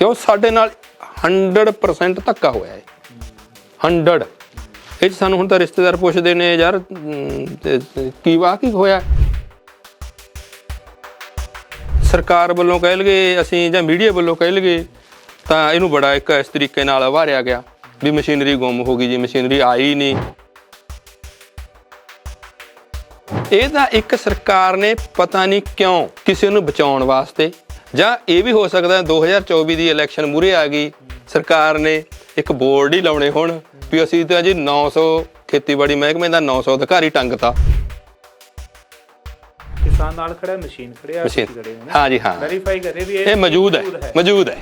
ਕਿਉਂ? ਸਾਡੇ ਨਾਲ 100% ਧੱਕਾ ਹੋਇਆ ਹੈ 100 ਇਹ 'ਚ ਸਾਨੂੰ ਹੁਣ ਤਾਂ ਰਿਸ਼ਤੇਦਾਰ ਪੁੱਛਦੇ ਨੇ, ਯਾਰ ਤੇ- ਤੇ ਕੀ ਵਾਹ, ਕੀ ਹੋਇਆ? ਸਰਕਾਰ ਵੱਲੋਂ ਕਹਿ ਲਗੇ ਅਸੀਂ ਜਾਂ ਮੀਡੀਆ ਵੱਲੋਂ ਕਹਿ ਲਗੇ ਤਾਂ ਇਹਨੂੰ ਬੜਾ ਇੱਕ ਇਸ ਤਰੀਕੇ ਨਾਲ ਵਾਰਿਆ ਗਿਆ ਵੀ ਮਸ਼ੀਨਰੀ ਗੁੰਮ ਹੋ ਗਈ ਜੀ, ਮਸ਼ੀਨਰੀ ਆਈ ਨਹੀਂ। ਇਹ ਤਾਂ ਇੱਕ ਸਰਕਾਰ ਨੇ ਪਤਾ ਨਹੀਂ ਕਿਉਂ ਕਿਸੇ ਨੂੰ ਬਚਾਉਣ ਵਾਸਤੇ ਜਾਂ ਇਹ ਵੀ ਹੋ ਸਕਦਾ ਹੈ 2024 ਦੀ ਇਲੈਕਸ਼ਨ ਮੂਰੇ ਆ ਗਈ ਸਰਕਾਰ ਨੇ ਇੱਕ ਬੋਰਡ ਹੀ ਲਾਉਣੇ ਹੁਣ ਵੀ ਅਸੀਂ ਤਾਂ ਜੀ 900 ਖੇਤੀਬਾੜੀ ਮਹਿਕਮੇ ਦਾ 900 ਅਧਿਕਾਰੀ ਟੰਗਤਾ। ਕਿਸਾਨ ਨਾਲ ਖੜਾ ਮਸ਼ੀਨ ਖੜਿਆ ਮਸ਼ੀਨ। ਅਸੀਂ ਖੜੇ ਹਾਂ ਹਾਂ ਜੀ ਹਾਂ। ਵੈਰੀਫਾਈ ਕਰੇ ਵੀ ਇਹ ਮੌਜੂਦ ਹੈ ਮੌਜੂਦ ਹੈ।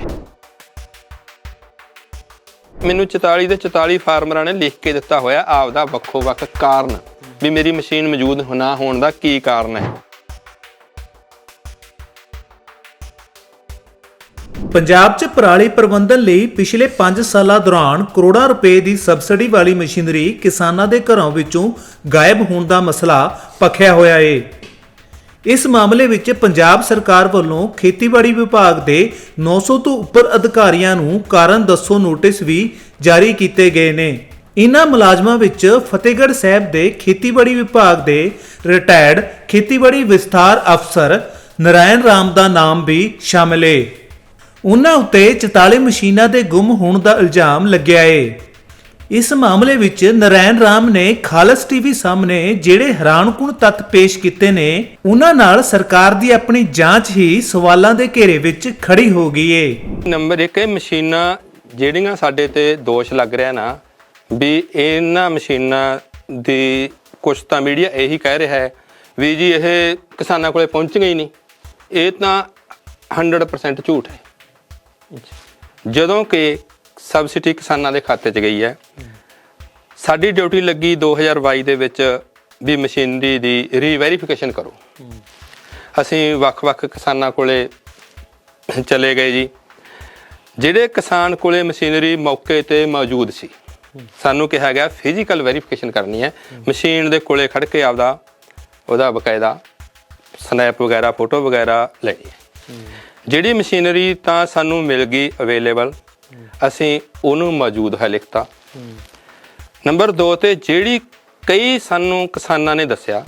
ਮੈਨੂੰ 44 ਦੇ 44 ਫਾਰਮਰਾਂ ਨੇ ਲਿਖ ਕੇ ਦਿੱਤਾ ਹੋਇਆ ਆਪਦਾ ਵੱਖੋ ਵੱਖ ਕਾਰਨ ਵੀ ਮੇਰੀ ਮਸ਼ੀਨ ਮੌਜੂਦ ਨਾ ਹੋਣ ਦਾ ਕੀ ਕਾਰਨ ਹੈ। ਪੰਜਾਬ 'ਚ ਪਰਾਲੀ ਪ੍ਰਬੰਧਨ ਲਈ ਪਿਛਲੇ 5 ਸਾਲਾਂ ਦੌਰਾਨ ਕਰੋੜਾਂ ਰੁਪਏ ਦੀ ਸਬਸਿਡੀ ਵਾਲੀ ਮਸ਼ੀਨਰੀ ਕਿਸਾਨਾਂ ਦੇ ਘਰਾਂ ਵਿੱਚੋਂ ਗਾਇਬ ਹੋਣ ਦਾ ਮਸਲਾ ਪਖਿਆ ਹੋਇਆ ਏ। ਇਸ ਮਾਮਲੇ ਵਿੱਚ ਪੰਜਾਬ ਸਰਕਾਰ ਵੱਲੋਂ ਖੇਤੀਬਾੜੀ ਵਿਭਾਗ ਦੇ 900 ਤੋਂ ਉੱਪਰ ਅਧਿਕਾਰੀਆਂ ਨੂੰ ਕਾਰਨ ਦੱਸੋ ਨੋਟਿਸ ਵੀ ਜਾਰੀ ਕੀਤੇ ਗਏ ਨੇ। ਇਨ੍ਹਾਂ ਮੁਲਾਜ਼ਮਾਂ ਵਿੱਚ ਫਤਿਹਗੜ੍ਹ ਸਾਹਿਬ ਦੇ ਖੇਤੀਬਾੜੀ ਵਿਭਾਗ ਦੇ ਰਿਟਾਇਰਡ ਖੇਤੀਬਾੜੀ ਵਿਸਥਾਰ ਅਫਸਰ ਨਰਾਇਣ ਰਾਮ ਦਾ ਨਾਮ ਵੀ ਸ਼ਾਮਿਲ ਏ। ਉਹਨਾਂ ਉੱਤੇ 44 ਮਸ਼ੀਨਾਂ ਦੇ ਗੁੰਮ ਹੋਣ ਦਾ ਇਲਜ਼ਾਮ ਲੱਗਿਆ ਏ। ਇਸ ਮਾਮਲੇ ਵਿੱਚ ਨਰੈਣ ਰਾਮ ਨੇ ਖਾਲਸ ਟੀਵੀ ਸਾਹਮਣੇ ਜਿਹੜੇ ਹੈਰਾਨਕੁਨ ਤੱਥ ਪੇਸ਼ ਕੀਤੇ ਨੇ, ਉਹਨਾਂ ਨਾਲ ਸਰਕਾਰ ਦੀ ਆਪਣੀ ਜਾਂਚ ਹੀ ਸਵਾਲਾਂ ਦੇ ਘੇਰੇ ਵਿੱਚ ਖੜੀ ਹੋ ਗਈ ਏ। ਨੰਬਰ 1 ਇਹ ਮਸ਼ੀਨਾਂ ਜਿਹੜੀਆਂ ਸਾਡੇ ਤੇ ਦੋਸ਼ ਲੱਗ ਰਿਹਾ ਨਾ, ਵੀ ਇਹਨਾਂ ਮਸ਼ੀਨਾਂ ਦੀ ਕੁਛ ਤਾਂ ਮੀਡੀਆ ਇਹੀ ਕਹਿ ਰਿਹਾ ਹੈ ਵੀ ਜੀ ਇਹ ਕਿਸਾਨਾਂ ਕੋਲੇ ਪਹੁੰਚੀਆਂ ਹੀ ਨਹੀਂ। ਇਹ ਤਾਂ 100% ਝੂਠ ਹੈ। ਜਦੋਂ ਕਿ ਸਬਸਿਡੀ ਕਿਸਾਨਾਂ ਦੇ ਖਾਤੇ 'ਚ ਗਈ ਹੈ, ਸਾਡੀ ਡਿਊਟੀ ਲੱਗੀ 2022 ਦੇ ਵਿੱਚ ਵੀ ਮਸ਼ੀਨਰੀ ਦੀ ਰੀਵੈਰੀਫਿਕੇਸ਼ਨ ਕਰੋ। ਅਸੀਂ ਵੱਖ-ਵੱਖ ਕਿਸਾਨਾਂ ਕੋਲੇ ਚਲੇ ਗਏ ਜੀ। ਜਿਹੜੇ ਕਿਸਾਨ ਕੋਲੇ ਮਸ਼ੀਨਰੀ ਮੌਕੇ ਤੇ ਮੌਜੂਦ ਸੀ, ਸਾਨੂੰ ਕਿਹਾ ਗਿਆ ਫਿਜ਼ੀਕਲ ਵੈਰੀਫਿਕੇਸ਼ਨ ਕਰਨੀ ਹੈ। ਮਸ਼ੀਨ ਦੇ ਕੋਲੇ ਖੜ ਕੇ ਆਪਦਾ, ਉਹਦਾ ਬਕਾਇਦਾ ਸਨੈਪ ਵਗੈਰਾ, ਫੋਟੋ ਵਗੈਰਾ ਲੈਣੀ ਹੈ। ਜਿਹੜੀ ਮਸ਼ੀਨਰੀ ਤਾਂ ਸਾਨੂੰ ਮਿਲ ਗਈ ਅਵੇਲੇਬਲ, ਅਸੀਂ ਉਹਨੂੰ ਮੌਜੂਦ ਹੈ ਲਿਖਤਾ। ਨੰਬਰ 2 ਤੇ ਜਿਹੜੀ ਕਈ ਸਾਨੂੰ ਕਿਸਾਨਾਂ ਨੇ ਦੱਸਿਆ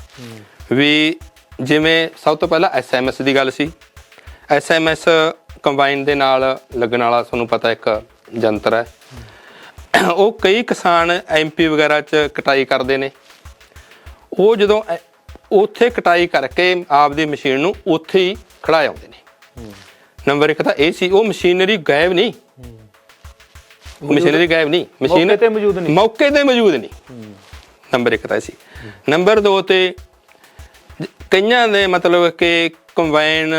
ਵੀ ਜਿਵੇਂ ਸਭ ਤੋਂ ਪਹਿਲਾਂ ਐਸਐਮਐਸ ਦੀ ਗੱਲ ਸੀ। ਐਸਐਮਐਸ ਕੰਬਾਈਨ ਦੇ ਨਾਲ ਲੱਗਣ ਵਾਲਾ ਤੁਹਾਨੂੰ ਪਤਾ ਇੱਕ ਯੰਤਰ ਹੈ। ਉਹ ਕਈ ਕਿਸਾਨ ਐਮਪੀ ਵਗੈਰਾ ਚ ਕਟਾਈ ਕਰਦੇ ਨੇ। ਉਹ ਜਦੋਂ ਐ- ਉੱਥੇ ਕਟਾਈ ਕਰਕੇ ਆਪਦੀ ਮਸ਼ੀਨ ਨੂੰ ਉੱਥੇ ਹੀ ਖੜਾ ਆਉਂਦੇ ਨੇ। ਨੰਬਰ 1 ਤਾਂ ਇਹ ਸੀ ਉਹ ਮਸ਼ੀਨਰੀ ਗਾਇਬ ਨਹੀਂ। ਮਸ਼ੀਨਰੀ ਗਾਇਬ ਨਹੀਂ ਮਸ਼ੀਨ ਮੌਕੇ ਤੇ ਮੌਜੂਦ ਨਹੀਂ। ਮੌਕੇ ਤੇ ਮੌਜੂਦ ਨਹੀਂ। ਨੰਬਰ 1 ਤਾਂ ਸੀ। ਨੰਬਰ 2 ਤੇ ਕਈਆਂ ਦੇ ਮਤਲਬ ਕਿ ਕੰਬਾਈਨ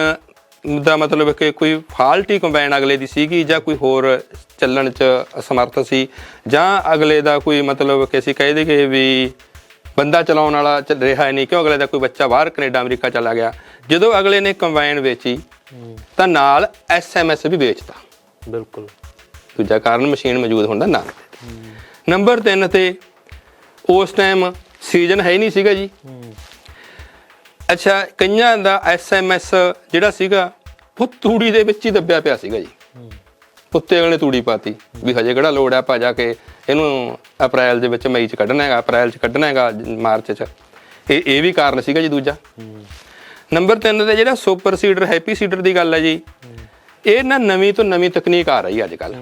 ਦਾ ਮਤਲਬ ਕਿ ਕੋਈ ਫਾਲਟੀ ਕੰਬਾਈਨ ਅਗਲੇ ਦੀ ਸੀਗੀ ਜਾਂ ਕੋਈ ਹੋਰ ਚੱਲਣ ਚ ਅਸਮਰਥ ਸੀ ਜਾਂ ਅਗਲੇ ਦਾ ਕੋਈ ਮਤਲਬ ਕਿ ਅਸੀਂ ਕਹਿ ਦੇਈਏ ਵੀ ਬੰਦਾ ਚਲਾਉਣ ਵਾਲਾ ਚੱਲ ਰਿਹਾ ਨਹੀਂ ਕਿਉਂ ਅਗਲੇ ਦਾ ਕੋਈ ਬੱਚਾ ਬਾਹਰ ਕੈਨੇਡਾ ਅਮਰੀਕਾ ਚਲਾ ਗਿਆ। ਜਦੋਂ ਅਗਲੇ ਨੇ ਕੰਬਾਈਨ ਵੇਚੀ ਤਾਂ ਨਾਲ ਐਸਐਮਐਸ ਵੀ ਵੇਚਤਾ। ਬਿਲਕੁਲ। ਦੂਜਾ ਕਾਰਨ ਮਸ਼ੀਨ ਮੌਜੂਦ ਹੋਣ ਦਾ ਨਾ। ਨੰਬਰ 3 ਤੇ ਉਸ ਟਾਈਮ ਸੀਜ਼ਨ ਹੈ ਨਹੀਂ ਸੀਗਾ ਜੀ। ਅੱਛਾ ਕਈਆਂ ਦਾ ਐਸਐਮਐਸ ਜਿਹੜਾ ਸੀਗਾ ਉਹ ਤੂੜੀ ਦੇ ਵਿੱਚ ਹੀ ਦੱਬਿਆ ਪਿਆ ਸੀਗਾ ਜੀ। ਉੱਤੇ ਅਗਲੇ ਤੂੜੀ ਪਾਤੀ ਵੀ ਹਜੇ ਕਿਹੜਾ ਲੋੜ ਆ ਪਾ ਜਾ ਕੇ ਇਹਨੂੰ ਅਪ੍ਰੈਲ ਦੇ ਵਿੱਚ ਮਈ ਚ ਕੱਢਣਾ ਹੈਗਾ ਅਪ੍ਰੈਲ ਚ ਕੱਢਣਾ ਹੈਗਾ ਮਾਰਚ ਚ। ਇਹ ਇਹ ਵੀ ਕਾਰਨ ਸੀਗਾ ਜੀ ਦੂਜਾ। ਨੰਬਰ 3 ਤੇ ਜਿਹੜਾ ਸੁਪਰ ਸੀਡਰ ਹੈਪੀ ਸੀਡਰ ਦੀ ਗੱਲ ਹੈ ਜੀ ਇਹ ਨਾ ਨਵੀਂ ਤੋਂ ਨਵੀਂ ਤਕਨੀਕ ਆ ਰਹੀ ਅੱਜ ਕੱਲ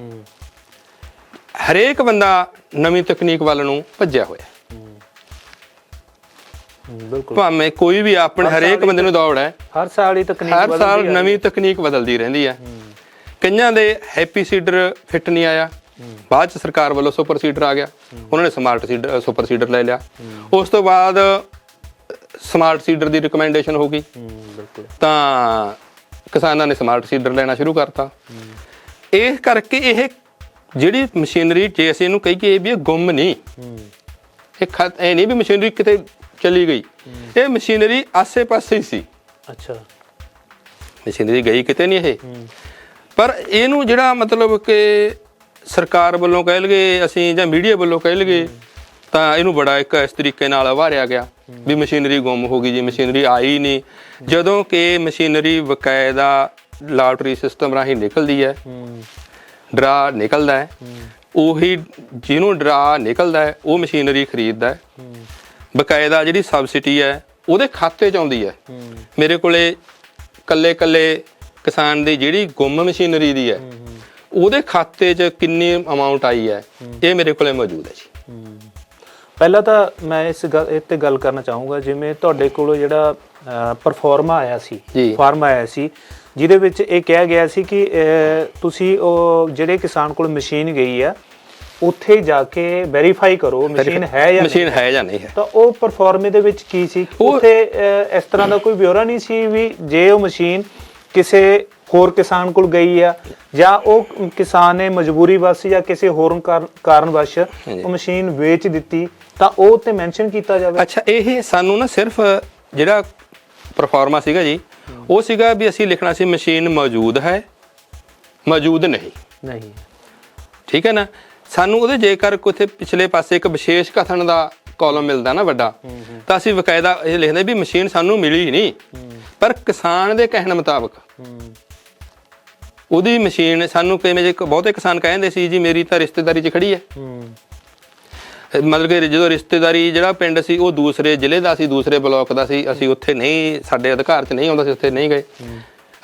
ਹਰੇਕ ਬੰਦਾ ਨਵੀਂ ਤਕਨੀਕ ਵੱਲ ਨੂੰ ਭੱਜਿਆ ਹੋਇਆ ਬਿਲਕੁਲ। ਭਾਵੇਂ ਕੋਈ ਵੀ ਆਪਣੇ ਹਰੇਕ ਬੰਦੇ ਨੂੰ ਦੌੜ ਹੈ ਹਰ ਸਾਲ ਹੀ ਤਕਨੀਕ ਹਰ ਸਾਲ। ਨਵੀਂ ਤਕਨੀਕ ਬਦਲਦੀ ਰਹਿੰਦੀ ਹੈ। ਕਈਆਂ ਦੇ ਹੈਪੀ ਸੀਡਰ ਫਿੱਟ ਨਹੀਂ ਆਇਆ ਬਾਅਦ ਚ ਸਰਕਾਰ ਵੱਲੋਂ ਸੁਪਰ ਸੀਡਰ ਆ ਗਿਆ। ਉਹਨਾਂ ਨੇ ਸਮਾਰਟ ਸੀਡਰ ਸੁਪਰ ਸੀਡਰ ਲੈ ਲਿਆ। ਉਸ ਤੋਂ ਬਾਅਦ ਸਮਾਰਟ ਸੀਡਰ ਦੀ ਰਿਕਮੈਂਡੇਸ਼ਨ ਹੋ ਗਈ। ਬਿਲਕੁਲ। ਤਾਂ ਕਿਸਾਨਾਂ ਨੇ ਸਮਾਰਟ ਸੀਡਰ ਲੈਣਾ ਸ਼ੁਰੂ ਕਰਤਾ। ਇਹ ਕਰਕੇ ਇਹ ਜਿਹੜੀ ਮਸ਼ੀਨਰੀ ਜੇ ਅਸੀਂ ਇਹਨੂੰ ਕਹੀਏ ਵੀ ਇਹ ਗੁੰਮ ਨਹੀਂ। ਇਹ ਖਤ ਇਹ ਨਹੀਂ ਵੀ ਮਸ਼ੀਨਰੀ ਕਿਤੇ ਚਲੀ ਗਈ। ਇਹ ਮਸ਼ੀਨਰੀ ਆਸੇ-ਪਾਸੇ ਹੀ ਸੀ। ਅੱਛਾ। ਮਸ਼ੀਨਰੀ ਗਈ ਕਿਤੇ ਨਹੀਂ ਇਹ। ਪਰ ਇਹਨੂੰ ਜਿਹੜਾ ਮਤਲਬ ਕਿ ਸਰਕਾਰ ਵੱਲੋਂ ਕਹਿ ਲਗੇ ਅਸੀਂ ਜਾਂ ਮੀਡੀਆ ਵੱਲੋਂ ਕਹਿ ਲਗੇ ਤਾਂ ਇਹਨੂੰ ਬੜਾ ਇੱਕ ਇਸ ਤਰੀਕੇ ਨਾਲ ਵਾਰਿਆ ਗਿਆ ਵੀ ਮਸ਼ੀਨਰੀ ਗੁੰਮ ਹੋ ਗਈ ਜੀ, ਮਸ਼ੀਨਰੀ ਆਈ ਨਹੀਂ। ਜਦੋਂ ਕਿ ਮਸ਼ੀਨਰੀ ਬਕਾਇਦਾ ਲਾਟਰੀ ਸਿਸਟਮ ਰਾਹੀਂ ਨਿਕਲਦੀ ਹੈ, ਡਰਾ ਨਿਕਲਦਾ ਹੈ, ਉਹੀ ਜਿਹਨੂੰ ਡਰਾ ਨਿਕਲਦਾ ਹੈ, ਉਹ ਮਸ਼ੀਨਰੀ ਖਰੀਦਦਾ ਹੈ। ਬਕਾਇਦਾ ਜਿਹੜੀ ਸਬਸਿਡੀ ਹੈ, ਉਹਦੇ ਖਾਤੇ 'ਚ ਆਉਂਦੀ ਹੈ। ਮੇਰੇ ਕੋਲੇ ਕੱਲੇ ਕੱਲੇ ਕਿਸਾਨ ਦੀ ਜਿਹੜੀ ਗੁੰਮ ਮਸ਼ੀਨਰੀ ਦੀ ਹੈ, ਉਹਦੇ ਖਾਤੇ 'ਚ ਕਿੰਨੀ ਅਮਾਉਂਟ ਆਈ ਹੈ, ਇਹ ਮੇਰੇ ਕੋਲੇ ਮੌਜੂਦ ਹੈ ਜੀ। ਪਹਿਲਾਂ ਤਾਂ ਮੈਂ ਇਸ ਗੱਲ ਇਹ ਤੇ ਗੱਲ ਕਰਨਾ ਚਾਹੂੰਗਾ ਜਿਵੇਂ ਤੁਹਾਡੇ ਕੋਲ ਜਿਹੜਾ ਪਰਫਾਰਮਾ ਆਇਆ ਸੀ। ਫਾਰਮ ਆਇਆ ਸੀ ਜਿਹਦੇ ਵਿੱਚ ਇਹ ਕਿਹਾ ਗਿਆ ਸੀ ਕਿ ਤੁਸੀਂ ਉਹ ਜਿਹੜੇ ਕਿਸਾਨ ਕੋਲ ਮਸ਼ੀਨ ਗਈ ਆ ਉੱਥੇ ਜਾ ਕੇ ਵੈਰੀਫਾਈ ਕਰੋ ਮਸ਼ੀਨ ਹੈ ਜਾਂ ਮਸ਼ੀਨ ਨਹੀਂ। ਹੈ ਜਾਂ ਨਹੀਂ ਹੈ। ਤਾਂ ਉਹ ਪਰਫਾਰਮੇ ਦੇ ਵਿੱਚ ਕੀ ਸੀ? ਉੱਥੇ ਇਸ ਤਰ੍ਹਾਂ ਦਾ ਕੋਈ ਬਿਊਰਾ ਨਹੀਂ ਸੀ ਵੀ ਜੇ ਉਹ ਮਸ਼ੀਨ ਕਿਸੇ ਹੋਰ ਕਿਸਾਨ ਕੋਲ ਗਈ ਆ ਜਾਂ ਉਹ ਕਿਸਾਨ ਨੇ ਮਜਬੂਰੀ ਵਸ ਜਾਂ ਕਿਸੇ ਹੋਰ ਕਾਰ- ਕਾਰਨ ਵਸ਼ ਉਹ ਮਸ਼ੀਨ ਵੇਚ ਦਿੱਤੀ ਤਾਂ ਉਹ ਤੇ ਮੈਂਸ਼ਨ ਕੀਤਾ ਜਾਵੇ। ਅੱਛਾ ਇਹ ਸਾਨੂੰ ਨਾ ਸਿਰਫ ਜਿਹੜਾ ਪਰਫਾਰਮਾ ਸੀਗਾ ਜੀ ਉਹ ਸੀਗਾ ਵੀ ਅਸੀਂ ਲਿਖਣਾ ਸੀ ਮਸ਼ੀਨ ਮੌਜੂਦ ਹੈ ਮੌਜੂਦ ਨਹੀਂ। ਨਹੀਂ। ਠੀਕ ਹੈ ਨਾ? ਸਾਨੂੰ ਉਹਦੇ ਜੇਕਰ ਕੋਥੇ ਪਿਛਲੇ ਪਾਸੇ ਇੱਕ ਵਿਸ਼ੇਸ਼ ਕਥਨ ਦਾ ਕਾਲਮ ਮਿਲਦਾ ਨਾ ਵੱਡਾ ਤਾਂ ਅਸੀਂ ਬਕਾਇਦਾ ਇਹ ਲਿਖਦੇ ਵੀ ਮਸ਼ੀਨ ਸਾਨੂੰ ਮਿਲੀ ਨਹੀਂ। ਪਰ ਕਿਸਾਨ ਦੇ ਕਹਿਣ ਮੁਤਾਬਕ ਉਹਦੀ ਮਸ਼ੀਨ ਸਾਨੂੰ ਕਿਵੇਂ ਜੇ ਬਹੁਤੇ ਕਿਸਾਨ ਕਹਿੰਦੇ ਸੀ ਜੀ ਮੇਰੀ ਤਾਂ ਰਿਸ਼ਤੇਦਾਰੀ 'ਚ ਖੜੀ ਹੈ। ਮਤਲਬ ਕਿ ਜਦੋਂ ਰਿਸ਼ਤੇਦਾਰੀ ਜਿਹੜਾ ਪਿੰਡ ਸੀ, ਉਹ ਦੂਸਰੇ ਜ਼ਿਲ੍ਹੇ ਦਾ ਸੀ, ਦੂਸਰੇ ਬਲਾਕ ਦਾ ਸੀ, ਅਸੀਂ ਉੱਥੇ ਨਹੀਂ, ਸਾਡੇ ਅਧਿਕਾਰ 'ਚ ਨਹੀਂ ਆਉਂਦਾ ਸੀ, ਉੱਥੇ ਨਹੀਂ ਗਏ।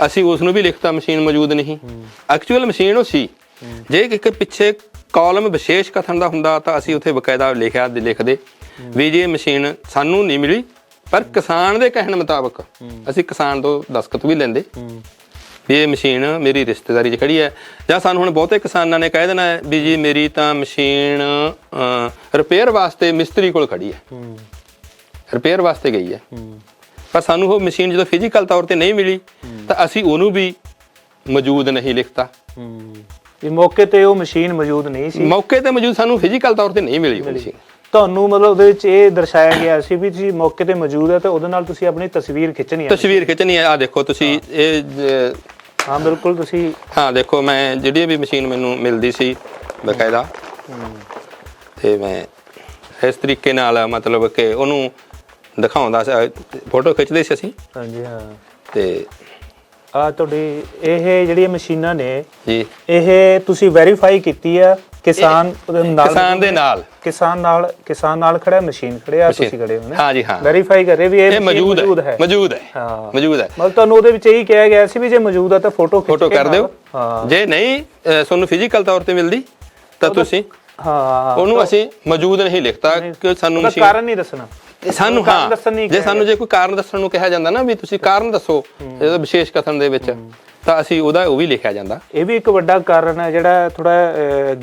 ਅਸੀਂ ਉਸ ਨੂੰ ਵੀ ਲਿਖਤਾ ਮਸ਼ੀਨ ਮੌਜੂਦ ਨਹੀਂ। ਐਕਚੁਅਲ ਮਸ਼ੀਨ ਉਹ ਸੀ। ਜੇ ਇੱਕ ਪਿੱਛੇ ਕਾਲਮ ਵਿਸ਼ੇਸ਼ ਕਥਨ ਦਾ ਹੁੰਦਾ, ਤਾਂ ਅਸੀਂ ਉੱਥੇ ਬਕਾਇਦਾ ਲਿਖਿਆ, ਲਿਖਦੇ। ਵੀ ਜੇ ਮਸ਼ੀਨ ਸਾਨੂੰ ਨਹੀਂ ਮਿਲੀ, ਪਰ ਕਿਸਾਨ ਦੇ ਕਹਿਣ ਮੁਤਾਬਕ ਅਸੀਂ ਕਿਸਾਨ ਤੋਂ ਦਸਖਤ ਵੀ ਲੈਂਦੇ। ਵੀ ਇਹ ਮਸ਼ੀਨ ਮੇਰੀ ਰਿਸ਼ਤੇਦਾਰੀ 'ਚ ਖੜੀ ਹੈ। ਜਾਂ ਸਾਨੂੰ ਹੁਣ ਬਹੁਤੇ ਕਿਸਾਨਾਂ ਨੇ ਕਹਿ ਦੇਣਾ ਹੈ ਵੀ ਜੀ ਮੇਰੀ ਤਾਂ ਮਸ਼ੀਨ ਰਿਪੇਅਰ ਵਾਸਤੇ ਮਿਸਤਰੀ ਕੋਲ ਖੜੀ ਹੈ। ਰਿਪੇਅਰ ਵਾਸਤੇ ਗਈ ਹੈ। ਪਰ ਸਾਨੂੰ ਉਹ ਮਸ਼ੀਨ ਜਦੋਂ ਫਿਜ਼ੀਕਲ ਤੌਰ ਤੇ ਨਹੀਂ ਮਿਲੀ ਤਾਂ ਅਸੀਂ ਉਹਨੂੰ ਵੀ ਮੌਜੂਦ ਨਹੀਂ ਲਿਖਤਾ। ਇਹ ਮੌਕੇ ਤੇ ਉਹ ਮਸ਼ੀਨ ਮੌਜੂਦ ਨਹੀਂ ਸੀ। ਮੌਕੇ ਤੇ ਮੌਜੂਦ ਸਾਨੂੰ ਫਿਜ਼ੀਕਲ ਤੌਰ ਤੇ ਨਹੀਂ ਮਿਲੀ ਉਹ ਮਸ਼ੀਨ। ਤੁਹਾਨੂੰ ਮਤਲਬ ਉਹਦੇ ਵਿੱਚ ਇਹ ਦਰਸਾਇਆ ਗਿਆ ਸੀ ਵੀ ਤੁਸੀਂ ਮੌਕੇ ਤੇ ਮੌਜੂਦ ਹੈ ਤਾਂ ਉਹਦੇ ਨਾਲ ਤੁਸੀਂ ਆਪਣੀ ਤਸਵੀਰ ਖਿੱਚਣੀ ਹੈ। ਤਸਵੀਰ ਖਿੱਚਣੀ ਹੈ। ਆ ਦੇਖੋ ਤੁਸੀਂ ਇਹ ਹਾਂ ਬਿਲਕੁਲ ਤੁਸੀਂ ਹਾਂ ਦੇਖੋ ਮੈਂ ਜਿਹੜੀ ਵੀ ਮਸ਼ੀਨ ਮੈਨੂੰ ਮਿਲਦੀ ਸੀ ਬਕਾਇਦਾ ਤੇ ਮੈਂ ਇਸ ਤਰੀਕੇ ਨਾਲ ਮਤਲਬ ਕਿ ਉਹਨੂੰ ਦਿਖਾਉਂਦਾ ਫੋਟੋ ਖਿੱਚਦੇ ਸੀ ਅਸੀਂ। ਹਾਂਜੀ ਹਾਂ। ਤੇ ਆ ਤੁਹਾਡੀ ਇਹ ਜਿਹੜੀਆਂ ਮਸ਼ੀਨਾਂ ਨੇ ਜੀ। ਇਹ ਤੁਸੀਂ ਵੈਰੀਫਾਈ ਕੀਤੀ ਆ ਕਿਸਾਨ ਨਾਲ ਕਿਸਾਨ ਦੇ ਨਾਲ। ਕਿਸਾਨ ਨਾਲ ਕਿਸਾਨ ਨਾਲ ਖੜਾ ਮਸ਼ੀਨ ਖੜਿਆ ਤੁਸੀਂ ਖੜੇ ਹੋ ਨਾ। ਹਾਂ ਜੀ ਹਾਂ। ਵੈਰੀਫਾਈ ਕਰ ਰਹੇ ਵੀ ਇਹ ਮੌਜੂਦ ਹੈ ਮੌਜੂਦ ਹੈ। ਹਾਂ ਮੌਜੂਦ ਹੈ। ਮਤਲਬ ਤੁਹਾਨੂੰ ਉਹਦੇ ਵਿੱਚ ਇਹੀ ਕਿਹਾ ਗਿਆ ਸੀ ਵੀ ਜੇ ਮੌਜੂਦ ਆ ਤਾਂ ਫੋਟੋ ਖਿੱਚ ਫੋਟੋ ਕਰ ਦਿਓ। ਹਾਂ। ਜੇ ਨਹੀਂ ਤੁਹਾਨੂੰ ਫਿਜ਼ੀਕਲ ਤੌਰ ਤੇ ਮਿਲਦੀ ਤਾਂ ਤੁਸੀਂ ਹਾਂ ਉਹਨੂੰ ਅਸੀਂ ਮੌਜੂਦ ਨਹੀਂ ਲਿਖਤਾ ਕਿ ਸਾਨੂੰ ਮਸ਼ੀਨ ਕਾਰਨ ਨਹੀਂ ਦੱਸਣਾ। ਸਾਨੂੰ ਕਾਰਨ ਦੱਸਣ ਨਹੀਂ ਜੇ ਸਾਨੂੰ ਜੇ ਕੋਈ ਕਾਰਨ ਦੱਸਣ ਨੂੰ ਕਿਹਾ ਜਾਂਦਾ ਨਾ ਵੀ ਤੁਸੀਂ ਕਾਰਨ ਦੱਸੋ ਇਹਦਾ ਵਿਸ਼ੇਸ਼ ਕਥਨ ਦੇ ਵਿੱਚ ਤਾਂ ਅਸੀਂ ਉਹਦਾ ਉਹ ਵੀ ਲਿਖਿਆ ਜਾਂਦਾ। ਇਹ ਵੀ ਇੱਕ ਵੱਡਾ ਕਾਰਨ ਹੈ ਜਿਹੜਾ ਥੋੜਾ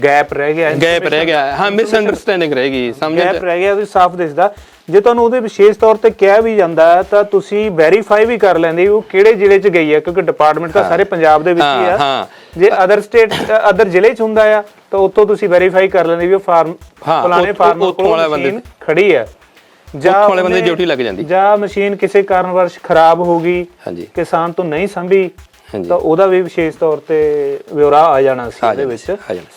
ਗੈਪ ਰਹਿ ਗਿਆ ਗੈਪ ਰਹਿ ਗਿਆ ਹੈ। ਹਾਂ ਮਿਸ ਅੰਡਰਸਟੈਂਡਿੰਗ ਰਹਿ ਗਈ ਸਮਝ ਗੈਪ ਰਹਿ ਗਿਆ ਉਹ ਸਾਫ਼ ਦਿਸਦਾ ਜੇ ਤੁਹਾਨੂੰ ਉਹਦੇ ਵਿਸ਼ੇਸ਼ ਤੌਰ ਤੇ ਕਿਹਾ ਵੀ ਜਾਂਦਾ ਹੈ, ਤਾਂ ਤੁਸੀਂ ਵੈਰੀਫਾਈ ਵੀ ਕਰ ਲੈਂਦੇ ਉਹ ਕਿਹੜੇ ਜ਼ਿਲ੍ਹੇ 'ਚ ਗਈ ਹੈ ਕਿਉਂਕਿ ਡਿਪਾਰਟਮੈਂਟ ਤਾਂ ਸਾਰੇ ਪੰਜਾਬ ਦੇ ਵਿੱਚ ਹੀ ਆ। ਹਾਂ। ਜੇ ਅਦਰ ਸਟੇਟ ਅਦਰ ਜ਼ਿਲ੍ਹੇ 'ਚ ਹੁੰਦਾ ਆ ਤਾਂ ਉੱਥੋਂ ਤੁਸੀਂ ਵੈਰੀਫਾਈ ਕਰ ਲੈਂਦੇ ਵੀ ਉਹ ਫਾਰਮ ਹਾਂ, ਫਲਾਣੇ ਫਾਰਮ ਉੱਥੋਂ ਵਾਲੇ ਬੰਦੇ ਖੜੀ ਹੈ। ਜਾਂ ਵਾਲੇ ਬੰਦੇ ਦੀ ਡਿਊਟੀ ਲੱਗ ਜਾਂਦੀ। ਜਾਂ ਮਸ਼ੀਨ ਕਿਸੇ ਕਾਰਨਵਸ਼ ਖਰਾਬ ਹੋ ਗਈ ਹਾਂਜੀ। ਕਿਸਾਨ ਤੋਂ ਨਹੀਂ ਸੰਭੀ। ਤਾਂ ਉਹਦਾ ਵੀ ਵਿਸ਼ੇਸ਼ ਤੌਰ ਤੇ ਵਿਵਰਾ ਆ ਜਾਣਾ ਸੀ ਜਾਣਾ ਵਿੱਚ।